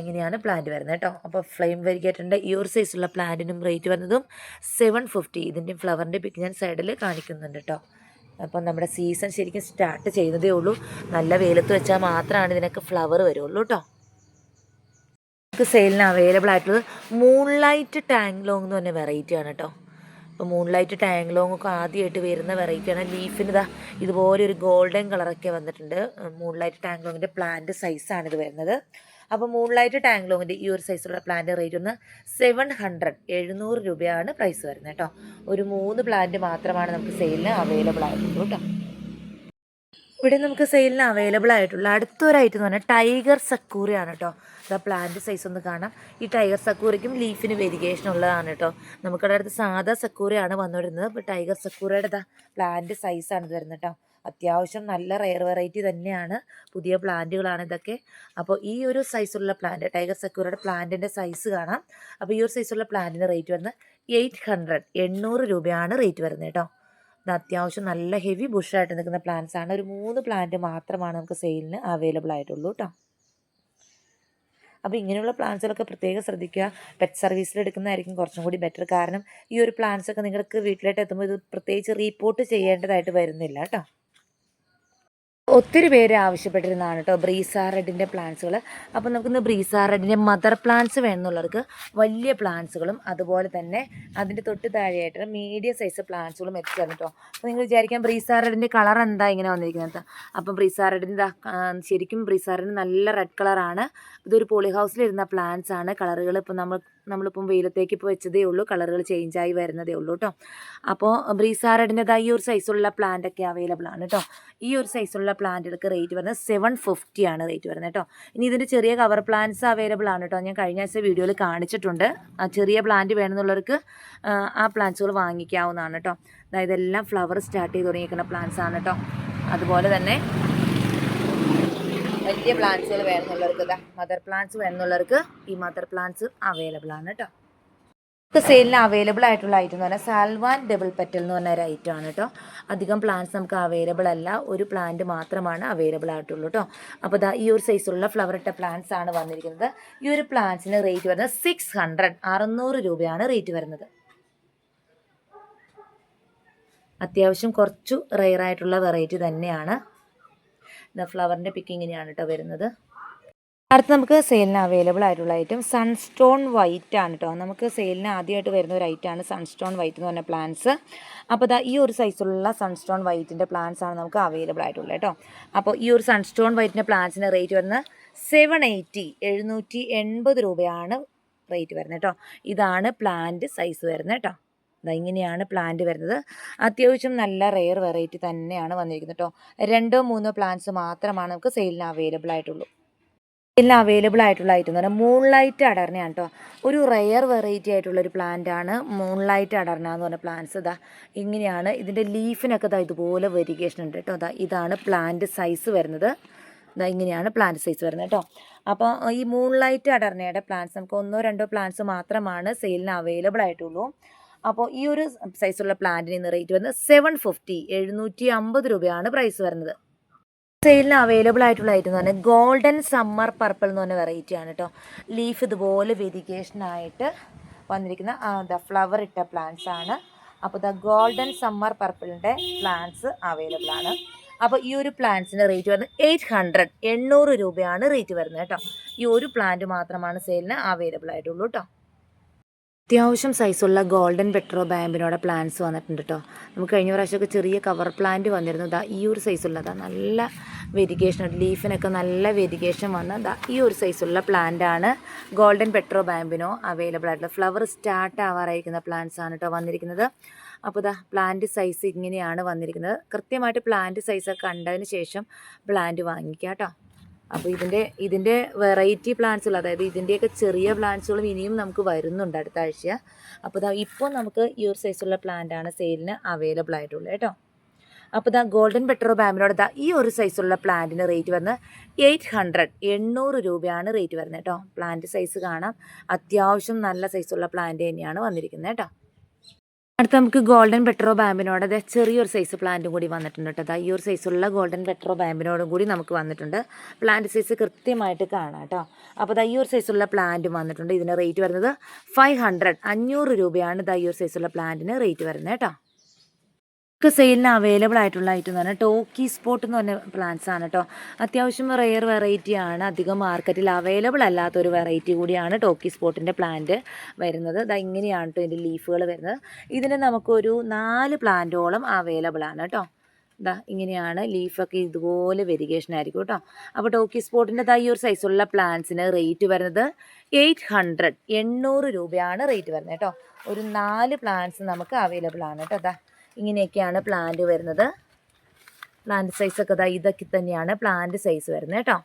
ഇങ്ങനെയാണ് പ്ലാന്റ് വരുന്നത് കേട്ടോ അപ്പോൾ ഫ്ലെയിം വെരിഗേറ്ററിന്റെ ഈ ഒരു സൈസുള്ള പ്ലാന്റിനും റേറ്റ് വരുന്നതും സെവൻ ഫിഫ്റ്റി ഇതിന്റെയും ഫ്ലവറിന്റെ പിക്ക് ഞാൻ സൈഡിൽ കാണിക്കുന്നുണ്ട് കേട്ടോ അപ്പം നമ്മുടെ സീസൺ ശരിക്കും സ്റ്റാർട്ട് ചെയ്യുന്നതേ ഉള്ളൂ. നല്ല വെയിലത്ത് വെച്ചാൽ മാത്രമാണ് ഇതിനൊക്കെ ഫ്ലവർ വരുള്ളൂ കേട്ടോ നമുക്ക് സെയിലിന് അവൈലബിൾ ആയിട്ടുള്ളത് മൂൺലൈറ്റ് ടാങ്ലോങ് എന്ന് പറഞ്ഞ വെറൈറ്റി ആണ് കേട്ടോ അപ്പോൾ മൂൺലൈറ്റ് ടാങ്ലോങ് ഒക്കെ ആദ്യമായിട്ട് വരുന്ന വെറൈറ്റിയാണ് ലീഫിന് ഇതാ ഇതുപോലെ ഒരു ഗോൾഡൻ കളറൊക്കെ വന്നിട്ടുണ്ട്. മൂൺലൈറ്റ് ടാങ്ലോങ്ങിന്റെ പ്ലാന്റ് സൈസാണ് ഇത് വരുന്നത്. അപ്പോൾ മൂൺലൈറ്റ് ടാങ്ക് ലോങ്ങിന്റെ ഈ ഒരു സൈസുള്ള പ്ലാന്റ് റേറ്റ് ഒന്ന് സെവൻ ഹൺഡ്രഡ് എഴുന്നൂറ് രൂപയാണ് പ്രൈസ് വരുന്നത് കേട്ടോ. ഒരു മൂന്ന് പ്ലാന്റ് മാത്രമാണ് നമുക്ക് സെയിലിന് അവൈലബിൾ ആയിട്ടുള്ളൂ കേട്ടോ. ഇവിടെ നമുക്ക് സെയിലിന് അവൈലബിൾ ആയിട്ടുള്ള അടുത്തൊരു ഐറ്റം എന്ന് പറഞ്ഞാൽ ടൈഗർ സക്കൂറിയാണ് കേട്ടോ. അതാ പ്ലാന്റ് സൈസ് ഒന്ന് കാണാം. ഈ ടൈഗർ സക്കൂറയ്ക്കും ലീഫിന് വെരിഗേഷൻ ഉള്ളതാണ് കേട്ടോ. നമുക്കവിടെ അടുത്ത് സാധാ സക്കൂറയാണ് വന്നുകൊണ്ടിരുന്നത് ടൈഗർ സക്കൂറയുടെ പ്ലാന്റ് സൈസാണ് വരുന്നത് കേട്ടോ. അത്യാവശ്യം നല്ല റെയർ വെറൈറ്റി തന്നെയാണ്. പുതിയ പ്ലാന്റുകളാണ് ഇതൊക്കെ. അപ്പോൾ ഈ ഒരു സൈസുള്ള പ്ലാന്റ് ടൈഗർ സെക്യൂറിയുടെ പ്ലാന്റിന്റെ സൈസ് കാണാം. അപ്പോൾ ഈ ഒരു സൈസുള്ള പ്ലാന്റിന്റെ റേറ്റ് വരുന്നത് എയ്റ്റ് ഹൺഡ്രഡ് എണ്ണൂറ് രൂപയാണ് റേറ്റ് വരുന്നത് കേട്ടോ. ഇത് അത്യാവശ്യം നല്ല ഹെവി ബുഷായിട്ട് നിൽക്കുന്ന പ്ലാന്റ്സ് ആണ്. ഒരു മൂന്ന് പ്ലാന്റ് മാത്രമാണ് നമുക്ക് സെയിലിന് അവൈലബിൾ ആയിട്ടുള്ളൂ കേട്ടോ. അപ്പോൾ ഇങ്ങനെയുള്ള പ്ലാന്റ്സുകളൊക്കെ പ്രത്യേകം ശ്രദ്ധിക്കുക. പെറ്റ് സർവീസിൽ എടുക്കുന്നതായിരിക്കും കുറച്ചും കൂടി ബെറ്റർ കാരണം ഈ ഒരു പ്ലാന്റ്സൊക്കെ നിങ്ങൾക്ക് വീട്ടിലോട്ട് എത്തുമ്പോൾ ഇത് പ്രത്യേകിച്ച് റീപ്പോർട്ട് ചെയ്യേണ്ടതായിട്ട് വരുന്നില്ല കേട്ടോ. ഒത്തിരി പേര് ആവശ്യപ്പെട്ടിരുന്നതാണ് കേട്ടോ ബ്രീസാ റെഡിന്റെ പ്ലാന്റ്സുകൾ അപ്പോൾ നമുക്കിന്ന് ബ്രീസാ റെഡിന്റെ മദർ പ്ലാന്റ്സ് വേണമെന്നുള്ളവർക്ക് വലിയ പ്ലാന്റ്സുകളും അതുപോലെ തന്നെ അതിന്റെ തൊട്ട് താഴെയായിട്ട് മീഡിയം സൈസ് പ്ലാന്റ്സുകളും എത്തിച്ചേർന്നു കേട്ടോ. അപ്പോൾ നിങ്ങൾ വിചാരിക്കാം ബ്രീസാ റെഡിന്റെ കളർ എന്താ ഇങ്ങനെ വന്നിരിക്കുന്നത്. അപ്പം ബ്രീസാ റെഡിന്റെ ശരിക്കും ബ്രീസാ നല്ല റെഡ് കളറാണ്. ഇതൊരു പോളി ഹൗസിലിരുന്ന പ്ലാന്റ്സ് ആണ് കളറുകൾ. ഇപ്പോൾ നമ്മൾ നമ്മളിപ്പം വെയിലത്തേക്ക് ഇപ്പോൾ വെച്ചതേ ഉള്ളൂ. കളറുകൾ ചേഞ്ചായി വരുന്നതേ ഉള്ളൂ കേട്ടോ അപ്പോൾ ബ്രീസാറഡിന്റെതായി ഒരു സൈസുള്ള പ്ലാന്റ് ഒക്കെ അവൈലബിൾ ആണ് കേട്ടോ ഈ ഒരു സൈസുള്ള പ്ലാന്റുകൾക്ക് റേറ്റ് വരുന്നത് സെവൻ ഫിഫ്റ്റി ആണ് റേറ്റ് വരുന്നത് കേട്ടോ ഇനി ഇതിന്റെ ചെറിയ കവർ പ്ലാന്റ്സ് അവൈലബിൾ ആണ് കേട്ടോ ഞാൻ കഴിഞ്ഞ ആഴ്ച വീഡിയോയിൽ കാണിച്ചിട്ടുണ്ട്. ആ ചെറിയ പ്ലാന്റ് വേണമെന്നുള്ളവർക്ക് ആ പ്ലാന്റ്സുകൾ വാങ്ങിക്കാവുന്നതാണ് കേട്ടോ അതായത് എല്ലാം ഫ്ലവർ സ്റ്റാർട്ട് ചെയ്ത് തുടങ്ങിയിരിക്കുന്ന പ്ലാന്റ്സ് ആണ് കേട്ടോ അതുപോലെ തന്നെ വലിയ പ്ലാന്റ്സുകൾ വേണമെന്നുള്ളവർക്ക് മദർ പ്ലാന്റ്സ് വേണമെന്നുള്ളവർക്ക് ഈ മദർ പ്ലാന്റ്സ് അവൈലബിൾ ആണ് കേട്ടോ നമുക്ക് സെയിലിന് അവൈലബിൾ ആയിട്ടുള്ള ഐറ്റം എന്ന് പറഞ്ഞാൽ സാൽവാൻ ഡബിൾ പെറ്റൽ എന്ന് പറഞ്ഞ ഒരു ഐറ്റം ആണ് കേട്ടോ അധികം പ്ലാന്റ്സ് നമുക്ക് അവൈലബിൾ അല്ല. ഒരു പ്ലാന്റ് മാത്രമാണ് അവൈലബിൾ ആയിട്ടുള്ളൂ കേട്ടോ അപ്പോൾ ദാ ഈ ഒരു സൈസുള്ള ഫ്ലവർ ഇട്ട പ്ലാന്റ്സ് ആണ് വന്നിരിക്കുന്നത്. ഈ ഒരു പ്ലാന്റ്സിന് റേറ്റ് വരുന്നത് സിക്സ് ഹൺഡ്രഡ് അറുന്നൂറ് രൂപയാണ് റേറ്റ് വരുന്നത്. അത്യാവശ്യം കുറച്ചു റെയർ ആയിട്ടുള്ള വെറൈറ്റി തന്നെയാണ്. ദ ഫ്ലവറിന്റെ പിക്ക് ഇങ്ങനെയാണ് കേട്ടോ വരുന്നത്. അടുത്ത് നമുക്ക് സെയിലിന് അവൈലബിൾ ആയിട്ടുള്ള ഐറ്റം സൺസ്റ്റോൺ വൈറ്റ് ആണ് കേട്ടോ നമുക്ക് സെയിലിന് ആദ്യമായിട്ട് വരുന്ന ഒരു ഐറ്റമാണ് സൺസ്റ്റോൺ വൈറ്റ് എന്ന് പറഞ്ഞ പ്ലാന്റ്സ് അപ്പോൾ ദാ ഈ ഒരു സൈസിലുള്ള സൺസ്റ്റോൺ വൈറ്റിന്റെ പ്ലാന്റ്സ് ആണ് നമുക്ക് അവൈലബിൾ ആയിട്ടുള്ളത് കേട്ടോ അപ്പോൾ ഈ ഒരു സൺസ്റ്റോൺ വൈറ്റിന്റെ പ്ലാന്റ്സിന്റെ റേറ്റ് വരുന്നത് സെവൻ എയ്റ്റി എഴുന്നൂറ്റി എൺപത് രൂപയാണ് റേറ്റ് വരുന്നത് കേട്ടോ ഇതാണ് പ്ലാന്റ് സൈസ് വരുന്നത് കേട്ടോ ഇങ്ങനെയാണ് പ്ലാന്റ് വരുന്നത്. അത്യാവശ്യം നല്ല റെയർ വെറൈറ്റി തന്നെയാണ് വന്നിരിക്കുന്നത് കേട്ടോ രണ്ടോ മൂന്നോ പ്ലാന്റ്സ് മാത്രമാണ് നമുക്ക് സെയിലിന് അവൈലബിൾ ആയിട്ടുള്ളൂ. സെയിലിന് അവൈലബിൾ ആയിട്ടുള്ള ഐറ്റം എന്ന് പറഞ്ഞാൽ മൂൺലൈറ്റ് അടർന്നയാണ് കേട്ടോ ഒരു റെയർ വെറൈറ്റി ആയിട്ടുള്ള ഒരു പ്ലാന്റ് ആണ് മൂൺലൈറ്റ് അടർണ എന്ന് പറഞ്ഞ പ്ലാന്റ്സ് ഇതാ ഇങ്ങനെയാണ് ഇതിന്റെ ലീഫിനൊക്കെ ഇതാ ഇതുപോലെ വെരിഗേഷൻ ഉണ്ട് കേട്ടോ അതാ ഇതാണ് പ്ലാന്റ് സൈസ് വരുന്നത്. ഇതാ ഇങ്ങനെയാണ് പ്ലാന്റ് സൈസ് വരുന്നത് കേട്ടോ അപ്പോൾ ഈ മൂൺലൈറ്റ് അടർണയുടെ പ്ലാന്റ്സ് നമുക്ക് ഒന്നോ രണ്ടോ പ്ലാന്റ്സ് മാത്രമാണ് സെയിലിന് അവൈലബിൾ ആയിട്ടുള്ളൂ. അപ്പോൾ ഈ ഒരു സൈസുള്ള പ്ലാന്റിന് ഇന്ന് റേറ്റ് വരുന്നത് സെവൻ ഫിഫ്റ്റി എഴുന്നൂറ്റി അമ്പത് രൂപയാണ് പ്രൈസ് വരുന്നത്. സെയിലിന് അവൈലബിൾ ആയിട്ടുള്ള ഐറ്റം എന്ന് പറഞ്ഞാൽ ഗോൾഡൻ സമ്മർ പർപ്പിൾ എന്ന് പറഞ്ഞ വെറൈറ്റി ആണ് കേട്ടോ ലീഫ് ഇതുപോലെ വെരിഗേഷനായിട്ട് വന്നിരിക്കുന്ന ദ ഫ്ലവർ ഇട്ട പ്ലാന്റ്സ് ആണ്. അപ്പോൾ ദ ഗോൾഡൻ സമ്മർ പർപ്പിളിന്റെ പ്ലാന്റ്സ് അവൈലബിൾ ആണ്. അപ്പോൾ ഈ ഒരു പ്ലാന്റ്സിന്റെ റേറ്റ് വരുന്നത് എയ്റ്റ് ഹൺഡ്രഡ് എണ്ണൂറ് രൂപയാണ് റേറ്റ് വരുന്നത് കേട്ടോ ഈ ഒരു പ്ലാന്റ് മാത്രമാണ് സെയിലിന് അവൈലബിൾ ആയിട്ടുള്ളൂ കേട്ടോ അത്യാവശ്യം സൈസുള്ള ഗോൾഡൻ പെട്രോ ബാമ്പിനോടെ പ്ലാന്റ്സ് വന്നിട്ടുണ്ട് കേട്ടോ നമുക്ക് കഴിഞ്ഞ പ്രാവശ്യമൊക്കെ ചെറിയ കവർ പ്ലാന്റ് വന്നിരുന്നു. ദാ ഈ ഒരു സൈസുള്ളതാ നല്ല വെരിഗേഷൻ ലീഫിനൊക്കെ നല്ല വെരിഗേഷൻ വന്ന ദാ ഈ ഒരു സൈസുള്ള പ്ലാന്റ് ആണ് ഗോൾഡൻ പെട്രോ ബാമ്പിനോ അവൈലബിൾ ആയിട്ടുള്ള. ഫ്ലവർ സ്റ്റാർട്ട് ആവാറായിരിക്കുന്ന പ്ലാന്റ്സ് ആണ് കേട്ടോ വന്നിരിക്കുന്നത്. അപ്പോൾ ദാ പ്ലാന്റ് സൈസ് ഇങ്ങനെയാണ് വന്നിരിക്കുന്നത്. കൃത്യമായിട്ട് പ്ലാന്റ് സൈസൊക്കെ കണ്ടതിന് ശേഷം പ്ലാന്റ് വാങ്ങിക്കുക കേട്ടോ അപ്പോൾ ഇതിന്റെ ഇതിന്റെ വെറൈറ്റി പ്ലാന്റ്സുകൾ അതായത് ഇതിന്റെയൊക്കെ ചെറിയ പ്ലാന്റ്സുകളും ഇനിയും നമുക്ക് വരുന്നുണ്ട് അടുത്ത ആഴ്ച. അപ്പോൾ ദാ ഇപ്പോൾ നമുക്ക് ഒരു സൈസുള്ള പ്ലാന്റ് ആണ് സെയിലിന് അവൈലബിൾ ആയിട്ടുള്ളത് കേട്ടോ. അപ്പോൾ ദാ ഗോൾഡൻ പെട്രോ ബാമിനോട് ദാ ഈ ഒരു സൈസുള്ള പ്ലാന്റിന് റേറ്റ് വന്ന് എയ്റ്റ് ഹൺഡ്രഡ് എണ്ണൂറ് രൂപയാണ് റേറ്റ് വരുന്നത് കേട്ടോ. പ്ലാന്റ് സൈസ് കാണാം. അത്യാവശ്യം നല്ല സൈസുള്ള പ്ലാന്റ് തന്നെയാണ് വന്നിരിക്കുന്നത് കേട്ടോ. അടുത്ത നമുക്ക് ഗോൾഡൻ പെട്രോ ബാമ്പിനോട് അതെ ചെറിയൊരു സൈസ് പ്ലാന്റും കൂടി വന്നിട്ടുണ്ട് കേട്ടോ. ദാ ഈ ഒരു സൈസുള്ള ഗോൾഡൻ പെട്രോ ബാമ്പിനോടും കൂടി നമുക്ക് വന്നിട്ടുണ്ട്. പ്ലാന്റ് സൈസ് കൃത്യമായിട്ട് കാണാം കേട്ടോ. അപ്പോൾ ദാ ഈ ഒരു സൈസുള്ള പ്ലാന്റും വന്നിട്ടുണ്ട്. ഇതിന് റേറ്റ് വരുന്നത് ഫൈവ് ഹൺഡ്രഡ് അഞ്ഞൂറ് രൂപയാണ് ദാ ഒരു സൈസുള്ള പ്ലാന്റിന് റേറ്റ് വരുന്നത് കേട്ടോ. ഒക്കെ സെയിലിന് അവൈലബിൾ ആയിട്ടുള്ള ഐറ്റം എന്ന് പറഞ്ഞാൽ ടോക്കി സ്പോട്ട് എന്ന് പറഞ്ഞ പ്ലാന്റ്സ് ആണ് കേട്ടോ അത്യാവശ്യം റെയർ വെറൈറ്റി ആണ്. അധികം മാർക്കറ്റിൽ അവൈലബിൾ അല്ലാത്തൊരു വെറൈറ്റി കൂടിയാണ് ടോക്കി സ്പോട്ടിന്റെ പ്ലാന്റ് വരുന്നത്. ഇതാ ഇങ്ങനെയാണ് കേട്ടോ ഇതിന്റെ ലീഫുകൾ വരുന്നത്. ഇതിന് നമുക്കൊരു നാല് പ്ലാന്റോളം അവൈലബിൾ ആണ് കേട്ടോ ഇതാ ഇങ്ങനെയാണ് ലീഫൊക്കെ ഇതുപോലെ വെരിഗേഷൻ ആയിരിക്കും കേട്ടോ അപ്പോൾ ടോക്കി സ്പോട്ടിന്റെ ഈ ഒരു സൈസുള്ള പ്ലാന്റ്സിന് റേറ്റ് വരുന്നത് എയ്റ്റ് ഹൺഡ്രഡ് എണ്ണൂറ് രൂപയാണ് റേറ്റ് വരുന്നത് കേട്ടോ ഒരു നാല് പ്ലാന്റ്സ് നമുക്ക് അവൈലബിൾ ആണ് കേട്ടോ ഇതാ ഇങ്ങനെയൊക്കെയാണ് പ്ലാന്റ് വരുന്നത്. പ്ലാന്റ് സൈസൊക്കെ ഇതാ ഇതൊക്കെ തന്നെയാണ് പ്ലാന്റ് സൈസ് വരുന്നത് കേട്ടോ.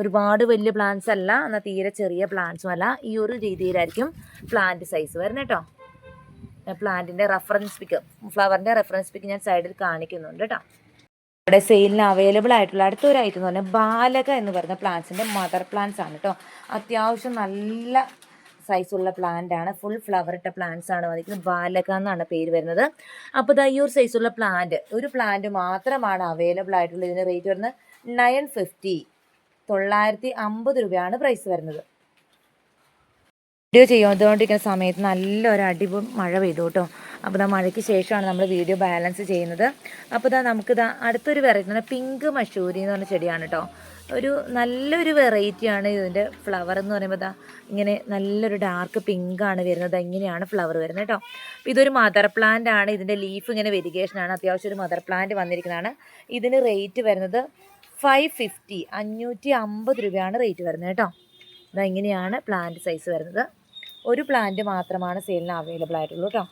ഒരുപാട് വലിയ പ്ലാന്റ്സ് അല്ല എന്നാൽ തീരെ ചെറിയ പ്ലാന്റ്സും അല്ല. ഈ ഒരു രീതിയിലായിരിക്കും പ്ലാന്റ് സൈസ് വരുന്നത് കേട്ടോ. പ്ലാന്റിന്റെ റെഫറൻസ് പിക്ക് ഫ്ലവറിന്റെ റെഫറൻസ് പിക്ക് ഞാൻ സൈഡിൽ കാണിക്കുന്നുണ്ട് കേട്ടോ. ഇവിടെ സെയിലിന് അവൈലബിൾ ആയിട്ടുള്ള അടുത്തൊരു ഐറ്റം എന്ന് പറഞ്ഞാൽ ബാലക എന്ന് പറയുന്ന പ്ലാന്റ്സിന്റെ മദർ പ്ലാന്റ്സ് ആണ് കേട്ടോ. അത്യാവശ്യം നല്ല സൈസുള്ള പ്ലാന്റ് ആണ്. ഫുൾ ഫ്ലവർ ഇട്ട പ്ലാന്റ്സ് ആണ് വന്നിരിക്കുന്നത്. ബാലക എന്നാണ് പേര് വരുന്നത്. അപ്പോൾ ഒരു സൈസുള്ള പ്ലാന്റ് ഒരു പ്ലാന്റ് മാത്രമാണ് അവൈലബിൾ ആയിട്ടുള്ളത്. ഇതിന് റേറ്റ് വരുന്നത് നയൻ ഫിഫ്റ്റി തൊള്ളായിരത്തി അമ്പത് രൂപയാണ് പ്രൈസ് വരുന്നത്. വീഡിയോ ചെയ്തുകൊണ്ടിരിക്കുന്ന സമയത്ത് നല്ലൊരു അടിപൊളി മഴ പെയ്തു കേട്ടോ. അപ്പോൾ ഇതാ മഴയ്ക്ക് ശേഷമാണ് നമ്മൾ വീഡിയോ ബാലൻസ് ചെയ്യുന്നത്. അപ്പോൾ ഇതാ നമുക്കിതാ അടുത്തൊരു വെറൈറ്റി പിങ്ക് മഷൂരി എന്ന് പറഞ്ഞ ചെടിയാണ് കേട്ടോ. ഒരു നല്ലൊരു വെറൈറ്റിയാണ് ഇതിന്റെ ഫ്ലവർ എന്ന് പറയുമ്പോൾ ഇതാ ഇങ്ങനെ നല്ലൊരു ഡാർക്ക് പിങ്കാണ് വരുന്നത്. ഇങ്ങനെയാണ് ഫ്ലവർ വരുന്നത് കേട്ടോ. ഇതൊരു മദർ പ്ലാന്റ് ആണ്. ഇതിന്റെ ലീഫ് ഇങ്ങനെ വെരിഗേഷനാണ് അത്യാവശ്യം ഒരു മദർ പ്ലാന്റ് വന്നിരിക്കുന്നതാണ്. ഇതിന് റേറ്റ് വരുന്നത് ഫൈവ് ഫിഫ്റ്റി അഞ്ഞൂറ്റി അമ്പത് രൂപയാണ് റേറ്റ് വരുന്നത് കേട്ടോ. ഇതാ ഇങ്ങനെയാണ് പ്ലാന്റ് സൈസ് വരുന്നത്. ഒരു പ്ലാന്റ് മാത്രമാണ് സെയിലിന് അവൈലബിൾ ആയിട്ടുള്ളൂ കേട്ടോ.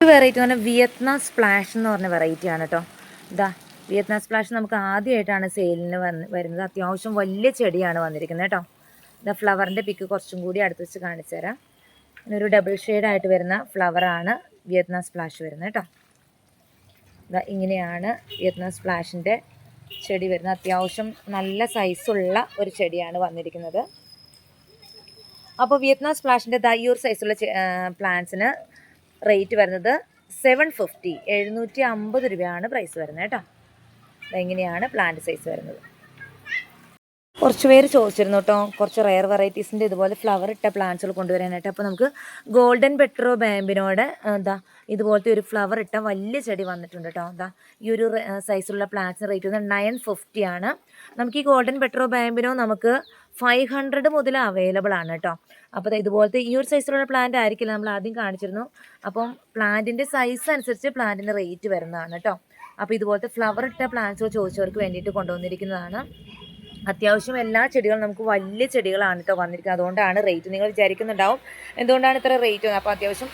ഒരു വെറൈറ്റി എന്ന് പറഞ്ഞാൽ വിയറ്റ്നാം സ്പ്ലാഷ് എന്ന് പറഞ്ഞ വെറൈറ്റിയാണ് കേട്ടോ. ഇതാ വിയറ്റ്നാം സ്പ്ലാഷ് നമുക്ക് ആദ്യമായിട്ടാണ് സെയിലിന് വന്ന് വരുന്നത്. അത്യാവശ്യം വലിയ ചെടിയാണ് വന്നിരിക്കുന്നത് കേട്ടോ. ഇതാ ഫ്ലവറിന്റെ പിക്ക് കുറച്ചും കൂടി അടുത്ത് വെച്ച് കാണിച്ചു തരാം. ഒരു ഡബിൾ ആയിട്ട് വരുന്ന ഫ്ലവറാണ് വിയറ്റ്നാം സ്പ്ലാഷ് വരുന്നത് കേട്ടോ. ഇതാ ഇങ്ങനെയാണ് വിയറ്റ്നാം സ്പ്ലാഷിന്റെ ചെടി വരുന്നത്. അത്യാവശ്യം നല്ല സൈസുള്ള ഒരു ചെടിയാണ് വന്നിരിക്കുന്നത്. അപ്പോൾ വിയറ്റ്നാം സ്പ്ലാഷിന്റെ ദയ്യൂർ സൈസുള്ള പ്ലാന്റ്സിന് റേറ്റ് വരുന്നത് സെവൻ ഫിഫ്റ്റി എഴുന്നൂറ്റി അമ്പത് രൂപയാണ് പ്രൈസ് വരുന്നത് കേട്ടോ. ഇങ്ങനെയാണ് പ്ലാന്റ് സൈസ് വരുന്നത്? കുറച്ച് പേര് ചോദിച്ചിരുന്നു കേട്ടോ കുറച്ച് റയർ വെറൈറ്റീസിന്റെ ഇതുപോലെ ഫ്ലവർ ഇട്ട പ്ലാന്റ്സുകൾ കൊണ്ടുവരാനായിട്ട്. അപ്പോൾ നമുക്ക് ഗോൾഡൻ പെട്രോ ബാമ്പിനോട് എന്താ ഇതുപോലത്തെ ഒരു ഫ്ലവർ ഇട്ട വലിയ ചെടി വന്നിട്ടുണ്ട് കേട്ടോ എന്താ ഈ ഒരു സൈസുള്ള പ്ലാന്റ്സിന് റേറ്റ് വന്നത് നയൻ ഫിഫ്റ്റി ആണ്. നമുക്ക് ഈ ഗോൾഡൻ പെട്രോ ബാമ്പിനോ നമുക്ക് ഫൈവ് ഹൺഡ്രഡ് മുതൽ അവൈലബിൾ ആണ് കേട്ടോ അപ്പോൾ ഇതുപോലത്തെ ഈ ഒരു സൈസിലുള്ള പ്ലാന്റ് ആയിരിക്കില്ല. നമ്മൾ ആദ്യം കാണിച്ചിരുന്നു. അപ്പം പ്ലാന്റിന്റെ സൈസ് അനുസരിച്ച് പ്ലാന്റിന്റെ റേറ്റ് വരുന്നതാണ് കേട്ടോ അപ്പോൾ ഇതുപോലത്തെ ഫ്ലവർ ഇട്ട പ്ലാന്റ്സ് ചോദിച്ചവർക്ക് വേണ്ടിയിട്ട് കൊണ്ടുവന്നിരിക്കുന്നതാണ്. അത്യാവശ്യം എല്ലാ ചെടികളും നമുക്ക് വലിയ ചെടികളാണ് കേട്ടോ വന്നിരിക്കുന്നത്. അതുകൊണ്ടാണ് റേറ്റ് നിങ്ങൾ വിചാരിക്കുന്നുണ്ടാവും. എന്തുകൊണ്ടാണ് ഇത്ര റേറ്റ് വന്നത്? അപ്പോൾ അത്യാവശ്യം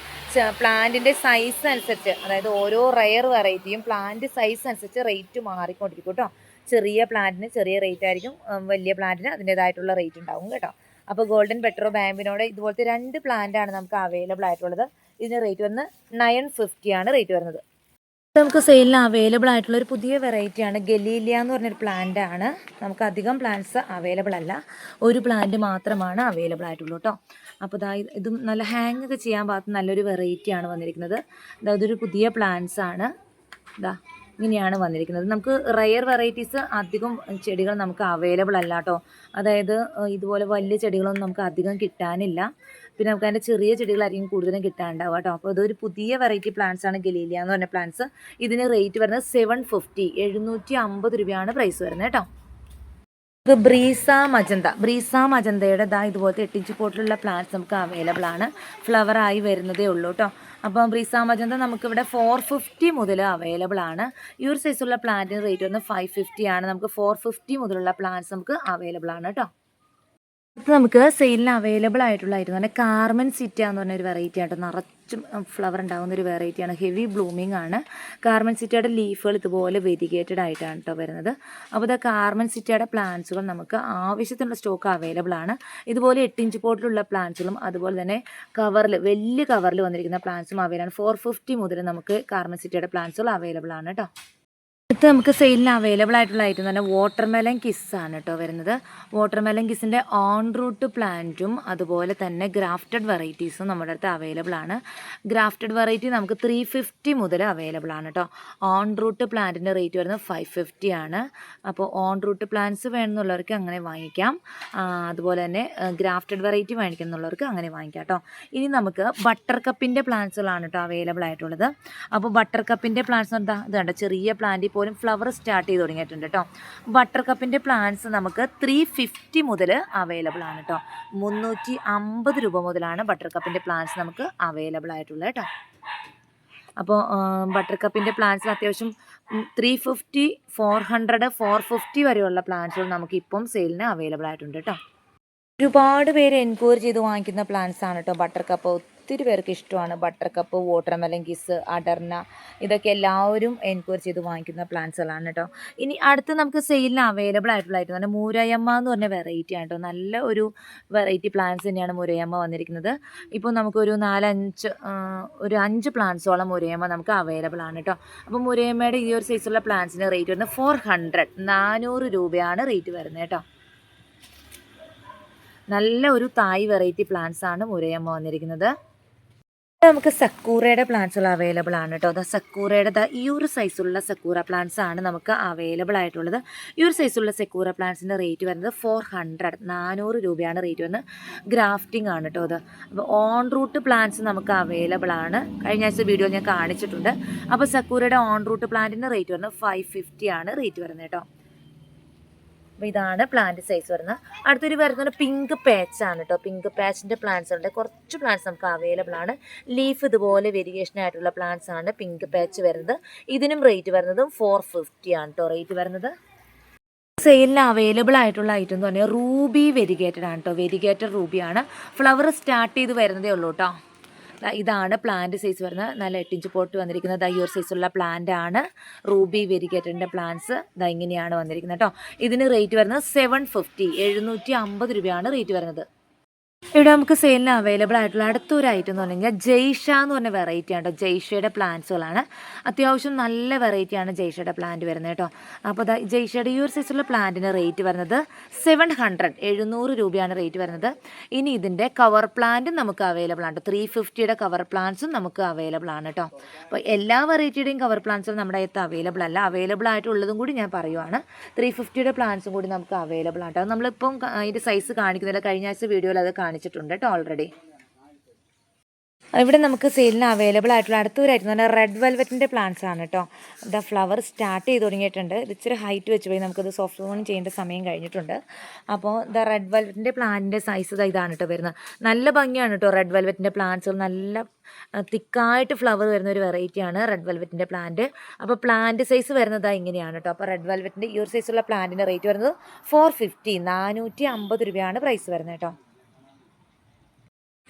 പ്ലാന്റിന്റെ സൈസ് അനുസരിച്ച് അതായത് ഓരോ റയർ വെറൈറ്റിയും പ്ലാന്റ് സൈസ് അനുസരിച്ച് റേറ്റ് മാറിക്കൊണ്ടിരിക്കും കേട്ടോ. ചെറിയ പ്ലാന്റിന് ചെറിയ റേറ്റ് ആയിരിക്കും വലിയ പ്ലാന്റിന് അതിന്റേതായിട്ടുള്ള റേറ്റ് ഉണ്ടാവും കേട്ടോ. അപ്പോൾ ഗോൾഡൻ പെട്രോ ബാമ്പിനോട് ഇതുപോലത്തെ രണ്ട് പ്ലാന്റാണ് നമുക്ക് അവൈലബിൾ ആയിട്ടുള്ളത്. ഇതിന് റേറ്റ് വന്ന് നയൻ ഫിഫ്റ്റിയാണ് റേറ്റ് വരുന്നത്. നമുക്ക് സെയിലിന് അവൈലബിൾ ആയിട്ടുള്ള ഒരു പുതിയ വെറൈറ്റിയാണ് ഗലീലിയ എന്ന് പറഞ്ഞൊരു പ്ലാന്റ് ആണ്. നമുക്ക് അധികം പ്ലാന്റ്സ് അവൈലബിൾ അല്ല. ഒരു പ്ലാന്റ് മാത്രമാണ് അവൈലബിൾ ആയിട്ടുള്ളൂ കേട്ടോ അപ്പോൾ ഇതാ ഇതും നല്ല ഹാങ് ഒക്കെ ചെയ്യാൻ പാകത്ത് നല്ലൊരു വെറൈറ്റിയാണ് വന്നിരിക്കുന്നത്. അതായത് ഇതൊരു പുതിയ പ്ലാന്റ്സ് ആണ്. ഇതാ ഇങ്ങനെയാണ് വന്നിരിക്കുന്നത്. നമുക്ക് റയർ വെറൈറ്റീസ് അധികം ചെടികൾ നമുക്ക് അവൈലബിൾ അല്ല കേട്ടോ അതായത് ഇതുപോലെ വലിയ ചെടികളൊന്നും നമുക്ക് അധികം കിട്ടാനില്ല. പിന്നെ നമുക്ക് അതിന്റെ ചെറിയ ചെടികളായിരിക്കും കൂടുതലും കിട്ടാണ്ടാവുക കേട്ടോ. അപ്പോൾ ഇതൊരു പുതിയ വെറൈറ്റി പ്ലാന്റ്സ് ആണ് ഗലീലിയ എന്ന് പറഞ്ഞ പ്ലാന്റ്സ് ഇതിന് റേറ്റ് വരുന്നത് സെവൻ ഫിഫ്റ്റി എഴുന്നൂറ്റി അമ്പത് രൂപയാണ് പ്രൈസ് വരുന്നത് കേട്ടോ. നമുക്ക് ബ്രീസ മജന്ത. ബ്രീസ മജന്തയുടെ ദാ ഇതുപോലത്തെ എട്ടിഞ്ച് പോട്ടിലുള്ള പ്ലാന്റ്സ് നമുക്ക് അവൈലബിൾ ആണ്. ഫ്ലവറായി വരുന്നതേ ഉള്ളൂ കേട്ടോ. അപ്പോൾ ബ്രീസ മജന്ത നമുക്കിവിടെ ഫോർ ഫിഫ്റ്റി മുതൽ അവൈലബിൾ ആണ്. ഈ ഒരു സൈസുള്ള പ്ലാന്റിന് റേറ്റ് വന്ന് ഫൈവ് ഫിഫ്റ്റി ആണ്. നമുക്ക് ഫോർ ഫിഫ്റ്റി മുതലുള്ള പ്ലാന്റ്സ് നമുക്ക് അവൈലബിൾ ആണ് കേട്ടോ. നമുക്ക് സെയിലിന് അവൈലബിൾ ആയിട്ടുള്ളതായിരുന്നു തന്നെ കാർമൻ സിറ്റ എന്ന് പറഞ്ഞൊരു വെറൈറ്റി ആയിട്ട് നിറച്ചും ഫ്ലവർ ഉണ്ടാകുന്ന ഒരു വെറൈറ്റിയാണ് ഹെവി ബ്ലൂമിംഗ് ആണ്. കാർമൻ സിറ്റയുടെ ലീഫുകൾ ഇതുപോലെ വെരിഗേറ്റഡ് ആയിട്ടാണ് കേട്ടോ വരുന്നത്. അപ്പോൾ ഇത് കാർമൻ സിറ്റയുടെ പ്ലാന്റ്സുകൾ നമുക്ക് ആവശ്യത്തിനുള്ള സ്റ്റോക്ക് അവൈലബിൾ ആണ്. ഇതുപോലെ എട്ട് ഇഞ്ച് പോട്ടിലുള്ള പ്ലാന്റ്സുകളും അതുപോലെ തന്നെ കവറിൽ വലിയ കവറിൽ വന്നിരിക്കുന്ന പ്ലാന്റ്സും അവൈലബിൾ ആണ്. ഫോർ ഫിഫ്റ്റി മുതൽ നമുക്ക് കാർമൻ സിറ്റയുടെ പ്ലാന്റ്സുകൾ അവൈലബിൾ ആണ് കേട്ടോ ഇത് നമുക്ക് സെയിലിന് അവൈലബിൾ ആയിട്ടുള്ള ഐറ്റം തന്നെ വാട്ടർമെലൻ കിസ്സാണ് കേട്ടോ വരുന്നത്. വാട്ടർമെലൻ കിസ്സിന്റെ ഓൺ റൂട്ട് പ്ലാന്റും അതുപോലെ തന്നെ ഗ്രാഫ്റ്റഡ് വെറൈറ്റീസും നമ്മുടെ അടുത്ത് അവൈലബിൾ ആണ്. ഗ്രാഫ്റ്റഡ് വെറൈറ്റി നമുക്ക് ത്രീ ഫിഫ്റ്റി മുതൽ അവൈലബിൾ ആണ് കേട്ടോ ഓൺ റൂട്ട് പ്ലാന്റിന്റെ റേറ്റ് വരുന്നത് ഫൈവ് ഫിഫ്റ്റി ആണ്. അപ്പോൾ ഓൺ റൂട്ട് പ്ലാന്റ്സ് വേണമെന്നുള്ളവർക്ക് അങ്ങനെ വാങ്ങിക്കാം. അതുപോലെ തന്നെ ഗ്രാഫ്റ്റഡ് വെറൈറ്റി വാങ്ങിക്കുന്നുള്ളവർക്ക് അങ്ങനെ വാങ്ങിക്കാം കേട്ടോ ഇനി നമുക്ക് ബട്ടർ കപ്പിന്റെ പ്ലാന്റ്സുകളാണ് കേട്ടോ അവൈലബിൾ ആയിട്ടുള്ളത്. അപ്പോൾ ബട്ടർ കപ്പിന്റെ പ്ലാന്റ്സ് എന്താ ഇതാണ് ചെറിയ പ്ലാന്റിൽ പോലും ഫ്ലവർ സ്റ്റാർട്ട് ചെയ്ത് തുടങ്ങിയിട്ടുണ്ട് കേട്ടോ ബട്ടർ കപ്പിന്റെ പ്ലാന്റ്സ് നമുക്ക് ത്രീ ഫിഫ്റ്റി മുതൽ അവൈലബിൾ ആണ് കേട്ടോ മുന്നൂറ്റി അമ്പത് രൂപ മുതലാണ് ബട്ടർ കപ്പിന്റെ പ്ലാന്റ്സ് നമുക്ക് അവൈലബിൾ ആയിട്ടുള്ളത് കേട്ടോ അപ്പോൾ ബട്ടർ കപ്പിന്റെ പ്ലാന്റ്സിൽ അത്യാവശ്യം three fifty four hundred four fifty വരെയുള്ള പ്ലാന്റ്സുകൾ നമുക്ക് ഇപ്പം സെയിലിന് അവൈലബിൾ ആയിട്ടുണ്ട് കേട്ടോ ഒരുപാട് പേര് എൻക്വയറി ചെയ്ത് വാങ്ങിക്കുന്ന പ്ലാന്റ്സ് ആണ് കേട്ടോ ബട്ടർ കപ്പ് ഒത്തിരി പേർക്ക് ഇഷ്ടമാണ്. ബട്ടർ കപ്പ് വാട്ടർമെലൻ കിസ് അടർന ഇതൊക്കെ എല്ലാവരും എൻക്വയറി ചെയ്ത് വാങ്ങിക്കുന്ന പ്ലാന്റ്സുകളാണ് കേട്ടോ. ഇനി അടുത്ത് നമുക്ക് സെയിലിന് അവൈലബിൾ ആയിട്ടുള്ളതായിരുന്നു മൂരയമ്മ എന്ന് പറഞ്ഞ വെറൈറ്റി ആണ് നല്ല ഒരു വെറൈറ്റി പ്ലാന്റ്സ് തന്നെയാണ് മുരയമ്മ വന്നിരിക്കുന്നത്. ഇപ്പോൾ നമുക്കൊരു നാലഞ്ച് ഒരു അഞ്ച് പ്ലാന്റ്സോളം മുരയമ്മ നമുക്ക് അവൈലബിൾ ആണ് കേട്ടോ. അപ്പോൾ മുരയമ്മയുടെ ഈ ഒരു സൈസുള്ള പ്ലാന്റ്സിന്റെ റേറ്റ് വരുന്നത് ഫോർ ഹൺഡ്രഡ് നാനൂറ് രൂപയാണ് റേറ്റ് വരുന്നത് കേട്ടോ. നല്ല ഒരു തായ് വെറൈറ്റി പ്ലാന്റ്സ് ആണ് മുരയമ്മ വന്നിരിക്കുന്നത്. നമുക്ക് സക്കൂറയുടെ പ്ലാന്റ്സുകൾ അവൈലബിൾ ആണ് കേട്ടോ അതാ സക്കൂറയുടെ ഈ ഒരു സൈസുള്ള സക്കൂറ പ്ലാന്റ്സ് ആണ് നമുക്ക് അവൈലബിൾ ആയിട്ടുള്ളത്. ഈ ഒരു സൈസുള്ള സക്കൂറ പ്ലാന്റ്സിന്റെ റേറ്റ് വരുന്നത് ഫോർ ഹൺഡ്രഡ് നാനൂറ് രൂപയാണ് റേറ്റ് വരുന്നത്. ഗ്രാഫ്റ്റിംഗ് ആണ് കേട്ടോ അത് അപ്പോൾ ഓൺ റൂട്ട് പ്ലാന്റ്സ് നമുക്ക് അവൈലബിൾ ആണ്. കഴിഞ്ഞ ആഴ്ച വീഡിയോ ഞാൻ കാണിച്ചിട്ടുണ്ട്. അപ്പോൾ സക്കൂറയുടെ ഓൺ റൂട്ട് പ്ലാന്റിന്റെ റേറ്റ് വരുന്നത് ഫൈവ് ഫിഫ്റ്റി ആണ് റേറ്റ് വരുന്നത് കേട്ടോ അപ്പോൾ ഇതാണ് പ്ലാന്റ് സൈസ് വരുന്നത്. അടുത്തൊരു വരുന്നത് പിങ്ക് പാച്ച് ആണ് കേട്ടോ പിങ്ക് പാച്ചിന്റെ പ്ലാന്റ്സ് ഉണ്ട്. കുറച്ച് പ്ലാന്റ്സ് നമുക്ക് അവൈലബിൾ ആണ്. ലീഫ് ഇതുപോലെ വേരിയേഷൻ ആയിട്ടുള്ള പ്ലാന്റ്സ് ആണ് പിങ്ക് പാച്ച് വരുന്നത്. ഇതിനും റേറ്റ് വരുന്നതും ഫോർ ഫിഫ്റ്റി ആണ് കേട്ടോ റേറ്റ് വരുന്നത്. സെയിലിന് അവൈലബിൾ ആയിട്ടുള്ള ഐറ്റം എന്ന് പറഞ്ഞാൽ റൂബി വെരിഗേറ്റഡ് ആണ് കേട്ടോ വെരിഗേറ്റഡ് റൂബിയാണ് ഫ്ലവർ സ്റ്റാർട്ട് ചെയ്ത് വരുന്നതേ ഉള്ളൂ കേട്ടോ ഇതാണ് പ്ലാന്റ് സൈസ് വരുന്നത് നല്ല എട്ടിഞ്ച് പോട്ട് വന്നിരിക്കുന്നത് ഈ സൈസുള്ള പ്ലാന്റ് ആണ്. റൂബി വെരിഗേറ്ററിന്റെ പ്ലാന്റ്സ് ദാ ഇങ്ങനെയാണ് വന്നിരിക്കുന്നത് കേട്ടോ ഇതിന് റേറ്റ് വരുന്നത് സെവൻ ഫിഫ്റ്റി എഴുന്നൂറ്റി അമ്പത് രൂപയാണ് റേറ്റ് വരുന്നത്. ഇവിടെ നമുക്ക് സെയിലിന് അവൈലബിൾ ആയിട്ടുള്ള അടുത്തൊരു ഐറ്റം എന്ന് പറഞ്ഞു കഴിഞ്ഞാൽ ജയ്ഷ എന്ന് പറഞ്ഞ വെറൈറ്റി ആണ് കേട്ടോ ജയ്ഷയുടെ പ്ലാന്റ്സുകളാണ് അത്യാവശ്യം നല്ല വെറൈറ്റിയാണ് ജയ്ഷയുടെ പ്ലാന്റ് വരുന്നത് കേട്ടോ അപ്പോൾ ദാ ജയ്ഷയുടെ ഈ ഒരു സൈസുള്ള പ്ലാന്റിന് റേറ്റ് വരുന്നത് സെവൻ ഹൺഡ്രഡ് എഴുന്നൂറ് രൂപയാണ് റേറ്റ് വരുന്നത്. ഇനി ഇതിന്റെ കവർ പ്ലാന്റും നമുക്ക് അവൈലബിൾ ആണ് ത്രീ ഫിഫ്റ്റിയുടെ കവർ പ്ലാന്റ്സും നമുക്ക് അവൈലബിൾ ആണ് കേട്ടോ അപ്പോൾ എല്ലാ വെറൈറ്റിയുടെയും കവർ പ്ലാന്റ്സും നമ്മുടെ അടുത്ത് അവൈലബിൾ അല്ല. അവൈലബിൾ ആയിട്ടുള്ളതും കൂടി ഞാൻ പറയുവാണ്. ത്രീ ഫിഫ്റ്റിയുടെ പ്ലാന്റ്സും കൂടി നമുക്ക് അവൈലബിൾ ആണ് കേട്ടോ അത് നമ്മളിപ്പം അതിന്റെ സൈസ് കാണിക്കുന്നില്ല. കഴിഞ്ഞ ആഴ്ച വീഡിയോയിൽ അത് കാണിച്ചിട്ടുണ്ട് കേട്ടോ ഓൾറെഡി ഇവിടെ നമുക്ക് സെയിലിന് അവൈലബിൾ ആയിട്ടുള്ള അടുത്തൊരായിരുന്നു പറഞ്ഞാൽ റെഡ് വെൽവെറ്റിന്റെ പ്ലാന്റ്സ് ആണ് കേട്ടോ. ദ ഫ്ലവർ സ്റ്റാർട്ട് ചെയ്ത് തുടങ്ങിയിട്ടുണ്ട്. ഇച്ചിരി ഹൈറ്റ് വെച്ച് പോയി. നമുക്കത് സോഫ്റ്റ് ലോൺ ചെയ്യേണ്ട സമയം കഴിഞ്ഞിട്ടുണ്ട്. അപ്പോൾ ദ റെഡ് വെൽവെറ്റിന്റെ പ്ലാന്റിന്റെ സൈസ് ഇതാണ് കേട്ടോ വരുന്നത്. നല്ല ഭംഗിയാണ് കേട്ടോ റെഡ് വെൽവെറ്റിന്റെ പ്ലാന്റ്സുകൾ നല്ല തിക്കായിട്ട് ഫ്ലവർ വരുന്ന ഒരു വെറൈറ്റിയാണ് റെഡ് വെൽവെറ്റിന്റെ പ്ലാന്റ് അപ്പോൾ പ്ലാന്റ് സൈസ് വരുന്നത് ഇങ്ങനെയാണ് കേട്ടോ. അപ്പോൾ റെഡ് വെൽവെറ്റിന്റെ ഈ ഒരു സൈസുള്ള പ്ലാന്റിന്റെ റേറ്റ് വരുന്നത് ഫോർ ഫിഫ്റ്റി നാനൂറ്റി അമ്പത് രൂപയാണ് പ്രൈസ് വരുന്നത് കേട്ടോ.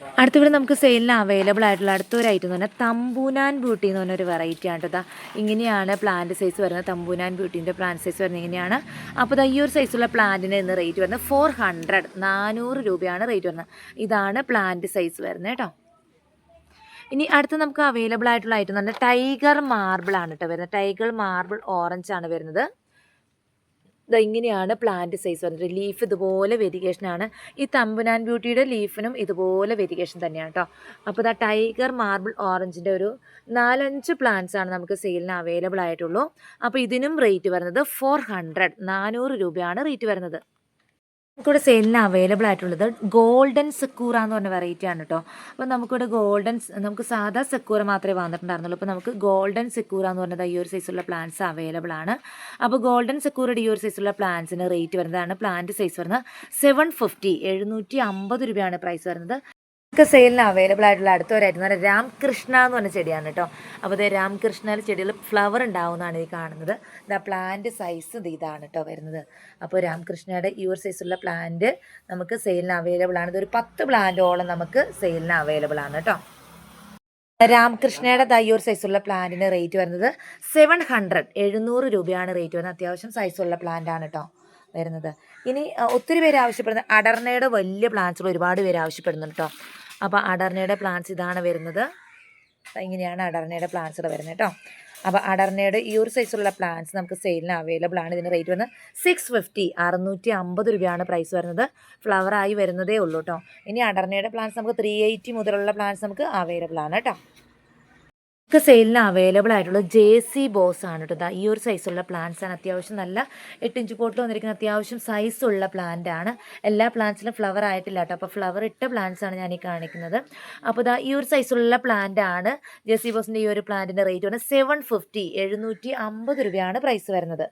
അടുത്തിവിടെ നമുക്ക് സെയിലിന് അവൈലബിൾ ആയിട്ടുള്ള അടുത്തൊരു ഐറ്റം എന്ന് പറഞ്ഞാൽ തമ്പൂനാൻ ബ്യൂട്ടി എന്ന് പറഞ്ഞൊരു വെറൈറ്റി ആണ് കേട്ടോ ഇങ്ങനെയാണ് പ്ലാന്റ് സൈസ് വരുന്നത്. തമ്പൂനാൻ ബ്യൂട്ടീന്റെ പ്ലാന്റ് സൈസ് വരുന്നത് ഇങ്ങനെയാണ്. അപ്പോൾ ഈ ഒരു സൈസുള്ള പ്ലാന്റിന് ഇന്ന് റേറ്റ് വരുന്നത് ഫോർ ഹൺഡ്രഡ് നാനൂറ് രൂപയാണ് റേറ്റ് വരുന്നത്. ഇതാണ് പ്ലാന്റ് സൈസ് വരുന്നത് കേട്ടോ ഇനി അടുത്ത് നമുക്ക് അവൈലബിൾ ആയിട്ടുള്ള ഐറ്റം എന്ന് പറഞ്ഞാൽ ടൈഗർ മാർബിൾ ആണ് കേട്ടോ വരുന്നത്. ടൈഗർ മാർബിൾ ഓറഞ്ച് ആണ് വരുന്നത്. ഇങ്ങനെയാണ് പ്ലാന്റ് സൈസ് വരുന്നത് ലീഫ് ഇതുപോലെ വെരിഗേഷനാണ് ഈ തമ്പുനാൻ ബ്യൂട്ടിയുടെ ലീഫിനും ഇതുപോലെ വെരിഗേഷൻ തന്നെയാണ് കേട്ടോ അപ്പോൾ ദാ ടൈഗർ മാർബിൾ ഓറഞ്ചിന്റെ ഒരു നാലഞ്ച് പ്ലാന്റ്സ് ആണ് നമുക്ക് സെയിലിന് അവൈലബിൾ ആയിട്ടുള്ളൂ. അപ്പോൾ ഇതിനും റേറ്റ് വരുന്നത് ഫോർ ഹൺഡ്രഡ് നാനൂറ് രൂപയാണ് റേറ്റ് വരുന്നത്. നമുക്കിവിടെ സെയിലിന് അവൈലബിൾ ആയിട്ടുള്ളത് ഗോൾഡൻ സെക്കൂറ എന്ന് പറഞ്ഞ വെറൈറ്റി ആണ് കേട്ടോ അപ്പോൾ നമുക്കിവിടെ ഗോൾഡൻ നമുക്ക് സാധാ സെക്കൂറ മാത്രമേ വന്നിട്ടുണ്ടായിരുന്നുള്ളൂ. അപ്പോൾ നമുക്ക് ഗോൾഡൻ സെക്കൂറ എന്ന് പറഞ്ഞത് ഈ ഒരു സൈസുള്ള പ്ലാന്റ്സ് അവൈലബിൾ ആണ്. അപ്പോൾ ഗോൾഡൻ സെക്കൂറയുടെ ഈ ഒരു സൈസുള്ള പ്ലാന്റ്സിന് റേറ്റ് വരുന്നതാണ് പ്ലാന്റ് സൈസ് വരുന്നത് സെവൻ ഫിഫ്റ്റി എഴുന്നൂറ്റി അമ്പത് രൂപയാണ് പ്രൈസ് വരുന്നത്. നമുക്ക് സെയിലിന് അവൈലബിൾ ആയിട്ടുള്ള അടുത്തൊരായിരുന്നു പറഞ്ഞാൽ രാംകൃഷ്ണ എന്ന് പറഞ്ഞ ചെടിയാണ് കേട്ടോ അപ്പോൾ ഇത് രാംകൃഷ്ണ ചെടികൾ ഫ്ലവർ ഉണ്ടാവുന്നതാണ് ഈ കാണുന്നത്. ഇതാ പ്ലാന്റ് സൈസ് ഇതാണ് കേട്ടോ വരുന്നത്. അപ്പോൾ രാംകൃഷ്ണയുടെ ഒരു സൈസുള്ള പ്ലാന്റ് നമുക്ക് സെയിലിന് അവൈലബിൾ ആണ്. ഇതൊരു പത്ത് പ്ലാന്റോളം നമുക്ക് സെയിലിന് അവൈലബിൾ ആണ് കേട്ടോ രാമകൃഷ്ണയുടെ ഒരു സൈസുള്ള പ്ലാന്റിന് റേറ്റ് വരുന്നത് സെവൻ ഹൺഡ്രഡ് എഴുന്നൂറ് രൂപയാണ് റേറ്റ് വരുന്നത്. അത്യാവശ്യം സൈസുള്ള പ്ലാന്റ് ആണ് കേട്ടോ വരുന്നത്. ഇനി ഒത്തിരി പേര് ആവശ്യപ്പെടുന്ന അടർണയുടെ വലിയ പ്ലാന്റ്സുകൾ ഒരുപാട് പേര് ആവശ്യപ്പെടുന്നുണ്ട് കേട്ടോ അപ്പോൾ അടർണയുടെ പ്ലാന്റ്സ് ഇതാണ് വരുന്നത്. ഇങ്ങനെയാണ് അടർണയുടെ പ്ലാന്റ്സുകൾ വരുന്നത് കേട്ടോ. അപ്പോൾ അടർണയുടെ ഈ ഒരു സൈസുള്ള പ്ലാന്റ്സ് നമുക്ക് സെയിലിന് അവൈലബിൾ ആണ്. ഇതിന് റേറ്റ് വന്ന് സിക്സ് ഫിഫ്റ്റി അറുന്നൂറ്റി അമ്പത് രൂപയാണ് പ്രൈസ് വരുന്നത്. ഫ്ലവറായി വരുന്നതേ ഉള്ളൂ കേട്ടോ. ഇനി അടർണയുടെ പ്ലാന്റ്സ് നമുക്ക് ത്രീ എയ്റ്റി മുതലുള്ള പ്ലാന്റ്സ് നമുക്ക് അവൈലബിൾ ആണ് കേട്ടോ. നമുക്ക് സെയിലിന് അവൈലബിൾ ആയിട്ടുള്ള ജെ സി ബോസ് ആണ് കേട്ടോ ഈ ഒരു സൈസുള്ള പ്ലാന്റ്സ് ആണ് അത്യാവശ്യം നല്ല എട്ട് ഇഞ്ച് പോട്ടിൽ വന്നിരിക്കുന്ന അത്യാവശ്യം സൈസുള്ള പ്ലാന്റ് ആണ്. എല്ലാ പ്ലാന്റ്സിലും ഫ്ലവർ ആയിട്ടില്ല കേട്ടോ അപ്പോൾ ഫ്ലവർ ഇട്ട പ്ലാന്റ്സ് ആണ് ഞാൻ ഈ കാണിക്കുന്നത്. അപ്പോൾ ദാ ഈ ഒരു സൈസുള്ള പ്ലാന്റ് ആണ് ജെ സി ബോസിന്റെ ഈ ഒരു പ്ലാന്റിന്റെ റേറ്റ് വരുന്നത് സെവൻ ഫിഫ്റ്റി എഴുന്നൂറ്റി അമ്പത് രൂപയാണ് പ്രൈസ് വരുന്നത്.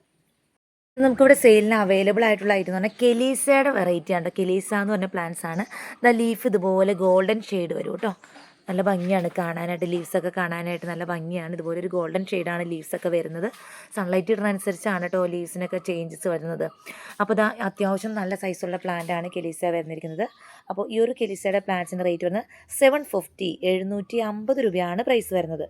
നമുക്കിവിടെ സെയിലിന് അവൈലബിൾ ആയിട്ടുള്ള ഐറ്റം എന്ന് പറഞ്ഞാൽ കെലീസയുടെ വെറൈറ്റി ആണ് കെലീസ എന്ന് പറഞ്ഞ പ്ലാന്റ്സ് ആണ്. ദ ലീഫ് ഇതുപോലെ ഗോൾഡൻ ഷെയ്ഡ് വരും കേട്ടോ നല്ല ഭംഗിയാണ്. കാണാനായിട്ട് ലീവ്സൊക്കെ കാണാനായിട്ട് നല്ല ഭംഗിയാണ്. ഇതുപോലെ ഒരു ഗോൾഡൻ ഷെയ്ഡാണ് ലീവ്സൊക്കെ വരുന്നത്. സൺലൈറ്റ് ഇടുന്നതനുസരിച്ചാണ് കേട്ടോ ലീവ്സിനൊക്കെ ചേഞ്ചസ് വരുന്നത്. അപ്പോൾ ഇതാ അത്യാവശ്യം നല്ല സൈസുള്ള പ്ലാന്റാണ് കെലീസ വരുന്നിരിക്കുന്നത് അപ്പോൾ ഈ ഒരു കെലീസയുടെ പ്ലാന്റ്സിന്റെ റേറ്റ് വരുന്നത് സെവൻ ഫിഫ്റ്റി എഴുന്നൂറ്റി അമ്പത് രൂപയാണ് പ്രൈസ് വരുന്നത്.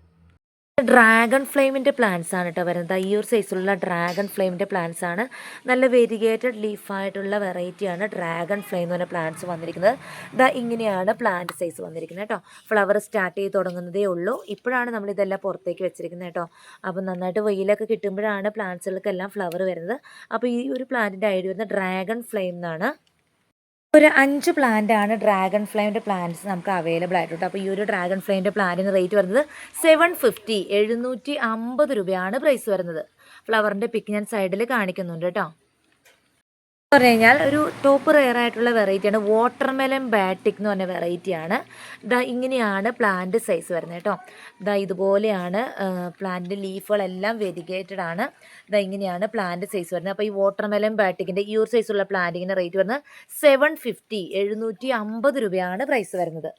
ഡ്രാഗൺ ഫ്ലെയിമിന്റെ പ്ലാന്റ്സ് ആണ് കേട്ടോ വരുന്നത്. ഈ ഒരു സൈസിലുള്ള ഡ്രാഗൺ ഫ്ലെയിമിന്റെ പ്ലാന്റ്സ് ആണ്. നല്ല വെരിഗേറ്റഡ് ലീഫായിട്ടുള്ള വെറൈറ്റിയാണ് ഡ്രാഗൺ ഫ്ലെയിം എന്ന് പറഞ്ഞ പ്ലാന്റ്സ് വന്നിരിക്കുന്നത്. ഇതാ ഇങ്ങനെയാണ് പ്ലാന്റ് സൈസ് വന്നിരിക്കുന്നത് കേട്ടോ ഫ്ലവർ സ്റ്റാർട്ട് ചെയ്ത് തുടങ്ങുന്നതേ ഉള്ളൂ. ഇപ്പോഴാണ് നമ്മൾ ഇതെല്ലാം പുറത്തേക്ക് വെച്ചിരിക്കുന്നത് കേട്ടോ അപ്പം നന്നായിട്ട് വെയിലൊക്കെ കിട്ടുമ്പോഴാണ് പ്ലാന്റ്സുകൾക്കെല്ലാം ഫ്ലവർ വരുന്നത്. അപ്പോൾ ഈ ഒരു പ്ലാന്റിന്റെ ഐഡിയ വരുന്നത് ഡ്രാഗൺ ഫ്ലെയിം എന്നാണ്. ഒരു അഞ്ച് പ്ലാന്റ് ആണ് ഡ്രാഗൺ ഫ്ലൈന്റെ പ്ലാന്റ്സ് നമുക്ക് അവൈലബിൾ ആയിട്ടുണ്ട്. അപ്പോൾ ഈ ഒരു ഡ്രാഗൺ ഫ്ലൈന്റെ പ്ലാന്റിന് റേറ്റ് വരുന്നത് സെവൻ ഫിഫ്റ്റി എഴുന്നൂറ്റി അമ്പത് രൂപയാണ് പ്രൈസ് വരുന്നത്. ഫ്ലവറിന്റെ പിക്ക് ഞാൻ സൈഡിൽ കാണിക്കുന്നുണ്ട് കേട്ടോ പറഞ്ഞു കഴിഞ്ഞാൽ ഒരു ടോപ്പ് റെയർ ആയിട്ടുള്ള വെറൈറ്റിയാണ് വാട്ടർമെലൻ ബാറ്റിക് എന്ന് പറഞ്ഞ വെറൈറ്റിയാണ് ഇതാ ഇങ്ങനെയാണ് പ്ലാന്റ് സൈസ് വരുന്നത് കേട്ടോ. ഇതാ ഇതുപോലെയാണ് പ്ലാന്റ് ലീഫുകളെല്ലാം വെരിഗേറ്റഡ് ആണ്. ഇതാ ഇങ്ങനെയാണ് പ്ലാന്റ് സൈസ് വരുന്നത്. അപ്പോൾ ഈ വാട്ടർമെലൻ ബാറ്റിക്കിന്റെ ഈ ഒരു സൈസുള്ള പ്ലാന്റിങ്ങിന്റെ റേറ്റ് വരുന്നത് സെവൻ ഫിഫ്റ്റി എഴുന്നൂറ്റി അമ്പത് രൂപയാണ് പ്രൈസ് വരുന്നത്.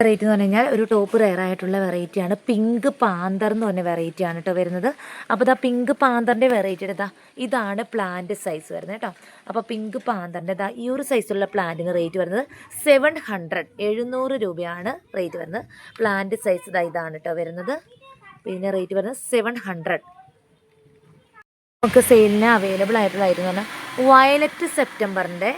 വെറൈറ്റി എന്ന് പറഞ്ഞു കഴിഞ്ഞാൽ ഒരു ടോപ്പ് റയർ ആയിട്ടുള്ള വെറൈറ്റിയാണ് പിങ്ക് പാന്തർ എന്ന് പറഞ്ഞ വെറൈറ്റിയാണ് കേട്ടോ വരുന്നത്. അപ്പോൾ ഇതാ പിങ്ക് പാന്തറിന്റെ വെറൈറ്റി എടുത്താൽ ഇതാണ് പ്ലാന്റ് സൈസ് വരുന്നത് കേട്ടോ അപ്പോൾ പിങ്ക് പാന്തറിന്റെ ഇതാ ഈ ഒരു സൈസുള്ള പ്ലാന്റിന് റേറ്റ് വരുന്നത് സെവൻ ഹൺഡ്രഡ് എഴുന്നൂറ് രൂപയാണ് റേറ്റ് വരുന്നത്. പ്ലാന്റ് സൈസ് ഇതാ ഇതാണ് കേട്ടോ വരുന്നത്. പിന്നെ റേറ്റ് വരുന്നത് സെവൻ ഹൺഡ്രഡ് നമുക്ക് സെയിലിന് അവൈലബിൾ ആയിട്ടുള്ളതായിരുന്നു പറഞ്ഞാൽ വയലറ്റ് സെപ്റ്റംബറിന്റെ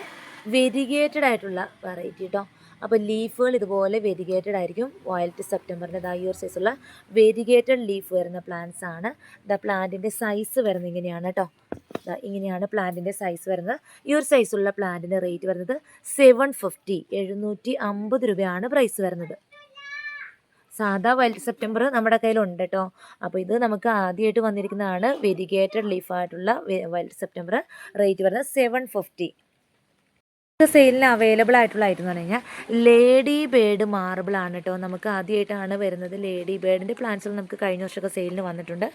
വെരിഗേറ്റഡ് ആയിട്ടുള്ള വെറൈറ്റി കേട്ടോ അപ്പോൾ ലീഫുകൾ ഇതുപോലെ വെരിഗേറ്റഡ് ആയിരിക്കും. വയലറ്റ് സെപ്റ്റംബറിന്റെ ദാ ഈ സൈസുള്ള വെരിഗേറ്റഡ് ലീഫ് വരുന്ന പ്ലാന്റ്സ് ആണ്. ദ പ്ലാന്റിന്റെ സൈസ് വരുന്നത് ഇങ്ങനെയാണ് കേട്ടോ ഇങ്ങനെയാണ് പ്ലാന്റിന്റെ സൈസ് വരുന്നത്. ഈ ഒരു സൈസുള്ള പ്ലാന്റിന്റെ റേറ്റ് വരുന്നത് സെവൻ ഫിഫ്റ്റി എഴുന്നൂറ്റി അമ്പത് രൂപയാണ് പ്രൈസ് വരുന്നത്. സാധാ വൈൽഡ് സെപ്റ്റംബർ നമ്മുടെ കയ്യിലുണ്ട് കേട്ടോ അപ്പോൾ ഇത് നമുക്ക് ആദ്യമായിട്ട് വന്നിരിക്കുന്നതാണ് വെരിഗേറ്റഡ് ലീഫായിട്ടുള്ള വൈൽഡ് സെപ്റ്റംബർ റേറ്റ് വരുന്നത് സെവൻ ഫിഫ്റ്റി സെയിലിന് അവൈലബിൾ ആയിട്ടുള്ള ഐറ്റം എന്ന് പറഞ്ഞു കഴിഞ്ഞാൽ ലേഡി ബേഡ് മാർബിൾ ആണ് കേട്ടോ നമുക്ക് ആദ്യമായിട്ടാണ് വരുന്നത് ലേഡി ബേഡിന്റെ പ്ലാന്റ്സുകൾ നമുക്ക് കഴിഞ്ഞ വർഷമൊക്കെ സെയിലിന് വന്നിട്ടുണ്ട്.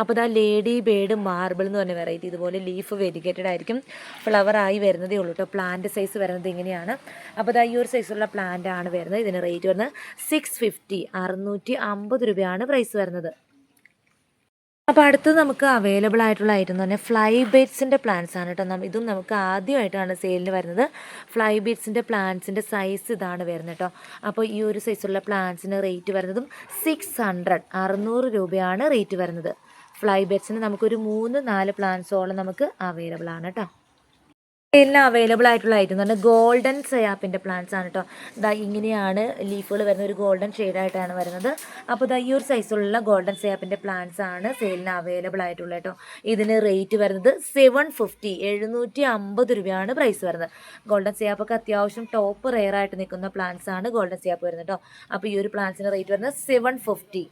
അപ്പോൾ ഇതാ ലേഡി ബേഡ് മാർബിൾ എന്ന് പറഞ്ഞ വെറൈറ്റി ഇതുപോലെ ലീഫ് വെരിഗേറ്റഡ് ആയിരിക്കും. ഫ്ലവർ ആയി വരുന്നതേ ഉള്ളൂ കേട്ടോ പ്ലാന്റ് സൈസ് വരുന്നത് ഇങ്ങനെയാണ്. അപ്പോൾ ഇതാ ഈ ഒരു സൈസുള്ള പ്ലാന്റ് ആണ് വരുന്നത്. ഇതിന് റേറ്റ് വരുന്നത് സിക്സ് ഫിഫ്റ്റി അറുന്നൂറ്റി അമ്പത് രൂപയാണ് പ്രൈസ് വരുന്നത്. അപ്പോൾ അടുത്ത് നമുക്ക് അവൈലബിൾ ആയിട്ടുള്ള ഐറ്റം പറഞ്ഞാൽ ഫ്ലൈ ബീറ്റ്സിന്റെ പ്ലാന്റ്സ് ആണ് കേട്ടോ ഇതും നമുക്ക് ആദ്യമായിട്ടാണ് സെയിലിന് വരുന്നത്. ഫ്ലൈ ബീറ്റ്സിന്റെ പ്ലാന്റ്സിന്റെ സൈസ് ഇതാണ് വരുന്നത് കേട്ടോ അപ്പോൾ ഈ ഒരു സൈസുള്ള പ്ലാന്റ്സിന് റേറ്റ് വരുന്നതും സിക്സ് ഹൺഡ്രഡ് അറുന്നൂറ് രൂപയാണ് റേറ്റ് വരുന്നത്. ഫ്ലൈ ബീറ്റ്സിന് നമുക്കൊരു മൂന്ന് നാല് പ്ലാന്റ്സോളം നമുക്ക് അവൈലബിൾ ആണ് കേട്ടോ എല്ലാം അവൈലബിൾ ആയിട്ടുള്ള പറഞ്ഞാൽ ഗോൾഡൻ സയാപ്പിന്റെ പ്ലാന്റ്സ് ആണ് കേട്ടോ ഇതാ ഇങ്ങനെയാണ് ലീഫുകൾ വരുന്ന ഒരു ഗോൾഡൻ ഷെയ്ഡായിട്ടാണ് വരുന്നത്. അപ്പോൾ ഇതാ ഈ ഒരു സൈസുള്ള ഗോൾഡൻ സയാപ്പിന്റെ പ്ലാന്റ്സ് ആണ് സെയിലിന് അവൈലബിൾ ആയിട്ടുള്ളത് കേട്ടോ ഇതിന് റേറ്റ് വരുന്നത് സെവൻ ഫിഫ്റ്റി എഴുന്നൂറ്റി അമ്പത് രൂപയാണ് പ്രൈസ് വരുന്നത്. ഗോൾഡൻ സയാപ്പൊക്കെ അത്യാവശ്യം ടോപ്പ് റെയർ ആയിട്ട് നിൽക്കുന്ന പ്ലാന്റ്സ് ആണ് ഗോൾഡൻ സയാപ്പ് വരുന്നത് കേട്ടോ അപ്പോൾ ഈ ഒരു പ്ലാന്റ്സിന് റേറ്റ് വരുന്നത് സെവൻ ഫിഫ്റ്റി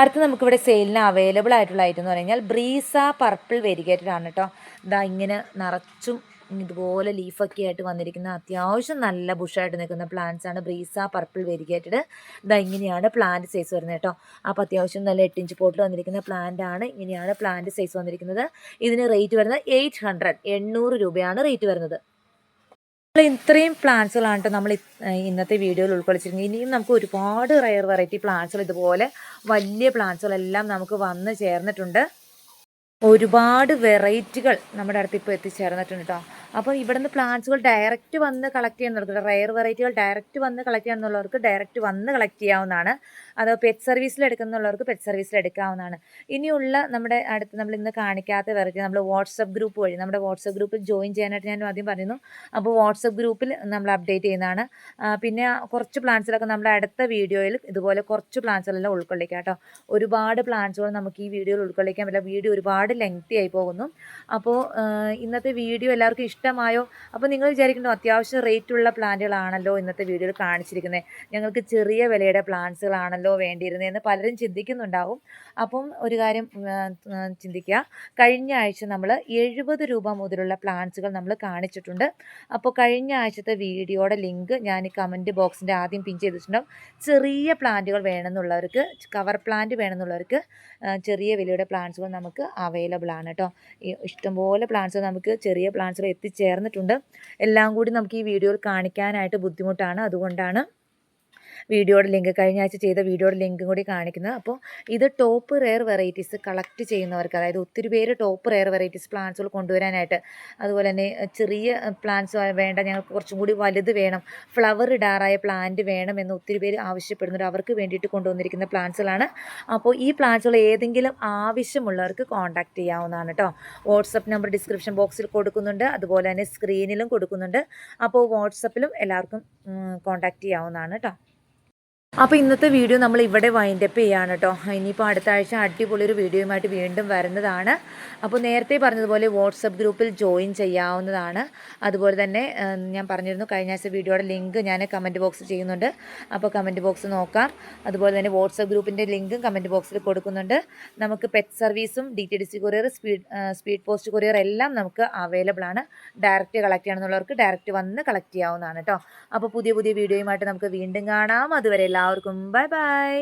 അടുത്ത് നമുക്കിവിടെ സെയിലിന് അവൈലബിൾ ആയിട്ടുള്ള ഐറ്റം എന്ന് പറഞ്ഞാൽ ബ്രീസ പർപ്പിൾ വെരിഗേറ്റഡ് ആണ് കേട്ടോ ഇതാ ഇങ്ങനെ നിറച്ചും ഇതുപോലെ ലീഫൊക്കെ ആയിട്ട് വന്നിരിക്കുന്ന അത്യാവശ്യം നല്ല ബുഷായിട്ട് നിൽക്കുന്ന പ്ലാന്റ്സ് ആണ് ബ്രീസ പർപ്പിൾ വെരിഗേറ്റഡ് ഇതാ ഇങ്ങനെയാണ് പ്ലാന്റ് സൈസ് വരുന്നത് കേട്ടോ അപ്പോൾ അത്യാവശ്യം നല്ല എട്ട് ഇഞ്ച് പോട്ടിൽ വന്നിരിക്കുന്ന പ്ലാന്റ് ആണ്. ഇങ്ങനെയാണ് പ്ലാന്റ് സൈസ് വന്നിരിക്കുന്നത്. ഇതിന് റേറ്റ് വരുന്നത് എയ്റ്റ് ഹൺഡ്രഡ് എണ്ണൂറ് രൂപയാണ് റേറ്റ് വരുന്നത്. ഇത്രയും പ്ലാന്റ്സുകളാണ് നമ്മൾ ഇന്നത്തെ വീഡിയോയിൽ ഉൾക്കൊള്ളിച്ചിരുന്നത് ഇനിയും നമുക്ക് ഒരുപാട് റയർ വെറൈറ്റി പ്ലാന്റ്സുകൾ ഇതുപോലെ വലിയ പ്ലാന്റ്സുകളെല്ലാം നമുക്ക് വന്ന് ചേർന്നിട്ടുണ്ട്. ഒരുപാട് വെറൈറ്റികൾ നമ്മുടെ അടുത്ത് ഇപ്പോൾ എത്തിച്ചേർന്നിട്ടുണ്ട് കേട്ടോ അപ്പോൾ ഇവിടുന്ന് പ്ലാന്റ്സുകൾ ഡയറക്റ്റ് വന്ന് കളക്ട് ചെയ്യുന്നവർക്ക് റയർ വെറൈറ്റികൾ ഡയറക്റ്റ് വന്ന് കളക്ട് ചെയ്യാന്നുള്ളവർക്ക് ഡയറക്റ്റ് വന്ന് കളക്ട് ചെയ്യാവുന്നതാണ്. അത് പെറ്റ് സർവീസിൽ എടുക്കുന്നുള്ളവർക്ക് പെറ്റ് സർവീസിൽ എടുക്കാവുന്നതാണ്. ഇനിയുള്ള നമ്മുടെ അടുത്ത് നമ്മൾ ഇന്ന് കാണിക്കാത്ത വെറൈറ്റി നമ്മൾ വാട്സപ്പ് ഗ്രൂപ്പ് വഴി നമ്മുടെ വാട്സപ്പ് ഗ്രൂപ്പിൽ ജോയിൻ ചെയ്യാനായിട്ട് ഞാൻ ആദ്യം പറയുന്നു. അപ്പോൾ വാട്സപ്പ് ഗ്രൂപ്പിൽ നമ്മൾ അപ്ഡേറ്റ് ചെയ്യുന്നതാണ്. പിന്നെ കുറച്ച് പ്ലാന്റ്സിലൊക്കെ നമ്മുടെ അടുത്ത വീഡിയോയിൽ ഇതുപോലെ കുറച്ച് പ്ലാന്റ്സുകളെല്ലാം ഉൾക്കൊള്ളിക്കാം കേട്ടോ. ഒരുപാട് പ്ലാന്റ്സുകൾ നമുക്ക് ഈ വീഡിയോയിൽ ഉൾക്കൊള്ളിക്കാൻ പറ്റില്ല. വീഡിയോ ഒരുപാട് ലെങ്തി ആയി പോകുന്നു. അപ്പോൾ ഇന്നത്തെ വീഡിയോ എല്ലാവർക്കും ഇഷ്ടമായോ? അപ്പോൾ നിങ്ങൾ വിചാരിക്കുന്നു അത്യാവശ്യം റേറ്റുള്ള പ്ലാന്റുകളാണല്ലോ ഇന്നത്തെ വീഡിയോയിൽ കാണിച്ചിരിക്കുന്നത് ഞങ്ങൾക്ക് ചെറിയ വിലയുടെ പ്ലാന്റ്സുകളാണല്ലോ വേണ്ടിയിരുന്നതെന്ന് പലരും ചിന്തിക്കുന്നുണ്ടാവും. അപ്പം ഒരു കാര്യം ചിന്തിക്കുക. കഴിഞ്ഞ ആഴ്ച നമ്മൾ എഴുപത് രൂപ മുതലുള്ള പ്ലാന്റ്സുകൾ നമ്മൾ കാണിച്ചിട്ടുണ്ട്. അപ്പോൾ കഴിഞ്ഞ ആഴ്ചത്തെ വീഡിയോയുടെ ലിങ്ക് ഞാൻ കമന്റ് ബോക്സിന്റെ ആദ്യം പിൻ ചെയ്തിട്ടുണ്ടാവും. ചെറിയ പ്ലാന്റുകൾ വേണമെന്നുള്ളവർക്ക് കവർ പ്ലാന്റ് വേണമെന്നുള്ളവർക്ക് ചെറിയ വിലയുടെ പ്ലാന്റ്സുകൾ നമുക്ക് അവൈലബിൾ ആണ് കേട്ടോ ഇഷ്ടംപോലെ പ്ലാന്റ്സ് നമുക്ക് ചെറിയ പ്ലാന്റ്സുകൾ എത്തിച്ചേർന്നിട്ടുണ്ട് എല്ലാം കൂടി നമുക്ക് ഈ വീഡിയോയിൽ കാണിക്കാനായിട്ട് ബുദ്ധിമുട്ടാണ്. അതുകൊണ്ടാണ് വീഡിയോയുടെ ലിങ്ക് കഴിഞ്ഞ ആഴ്ച ചെയ്ത വീഡിയോയുടെ ലിങ്കും കൂടി കാണിക്കുന്നത് അപ്പോൾ ഇത് ടോപ്പ് റെയർ വെറൈറ്റീസ് കളക്ട് ചെയ്യുന്നവർക്ക് അതായത് ഒത്തിരി പേര് ടോപ്പ് റെയർ വെറൈറ്റീസ് പ്ലാന്റ്സുകൾ കൊണ്ടുവരാനായിട്ട് അതുപോലെ തന്നെ ചെറിയ പ്ലാന്റ്സ് വേണ്ട ഞങ്ങൾക്ക് കുറച്ചും കൂടി വലുത് വേണം ഫ്ലവർ ഇടാറായ പ്ലാന്റ് വേണം എന്ന് ഒത്തിരി പേര് ആവശ്യപ്പെടുന്നുണ്ട്. അവർക്ക് വേണ്ടിയിട്ട് കൊണ്ടുവന്നിരിക്കുന്ന പ്ലാന്റ്സുകളാണ്. അപ്പോൾ ഈ പ്ലാന്റ്സുകൾ ഏതെങ്കിലും ആവശ്യമുള്ളവർക്ക് കോൺടാക്റ്റ് ചെയ്യാവുന്നതാണ് കേട്ടോ. വാട്സപ്പ് നമ്പർ ഡിസ്ക്രിപ്ഷൻ ബോക്സിൽ കൊടുക്കുന്നുണ്ട്. അതുപോലെ തന്നെ സ്ക്രീനിലും കൊടുക്കുന്നുണ്ട്. അപ്പോൾ വാട്സപ്പിലും എല്ലാവർക്കും കോൺടാക്റ്റ് ചെയ്യാവുന്നതാണ് കേട്ടോ. അപ്പോൾ ഇന്നത്തെ വീഡിയോ നമ്മൾ ഇവിടെ വൈൻഡപ്പ് ചെയ്യാണ് കേട്ടോ ഇനിയിപ്പോൾ അടുത്ത ആഴ്ച അടിപൊളി ഒരു വീഡിയോയുമായിട്ട് വീണ്ടും വരുന്നതാണ്. അപ്പോൾ നേരത്തെ പറഞ്ഞതുപോലെ വാട്സപ്പ് ഗ്രൂപ്പിൽ ജോയിൻ ചെയ്യാവുന്നതാണ്. അതുപോലെ തന്നെ ഞാൻ പറഞ്ഞിരുന്നു കഴിഞ്ഞ ആഴ്ച വീഡിയോയുടെ ലിങ്ക് ഞാൻ കമന്റ് ബോക്സ് ചെയ്യുന്നുണ്ട്. അപ്പോൾ കമന്റ് ബോക്സ് നോക്കാം. അതുപോലെ തന്നെ വാട്സപ്പ് ഗ്രൂപ്പിന്റെ ലിങ്കും കമന്റ് ബോക്സിൽ കൊടുക്കുന്നുണ്ട്. നമുക്ക് പെറ്റ് സർവീസും D T D C courier speed speed post courier എല്ലാം നമുക്ക് അവൈലബിൾ ആണ്. ഡയറക്റ്റ് കളക്ട് ചെയ്യണമെന്നുള്ളവർക്ക് ഡയറക്റ്റ് വന്ന് കളക്ട് ചെയ്യാവുന്നതാണ് കേട്ടോ അപ്പോൾ പുതിയ പുതിയ വീഡിയോയുമായിട്ട് നമുക്ക് വീണ്ടും കാണാം. അതുവരെ ಎಲ್ಲರಿಗೂ ಬಾಯ್ ಬಾಯ್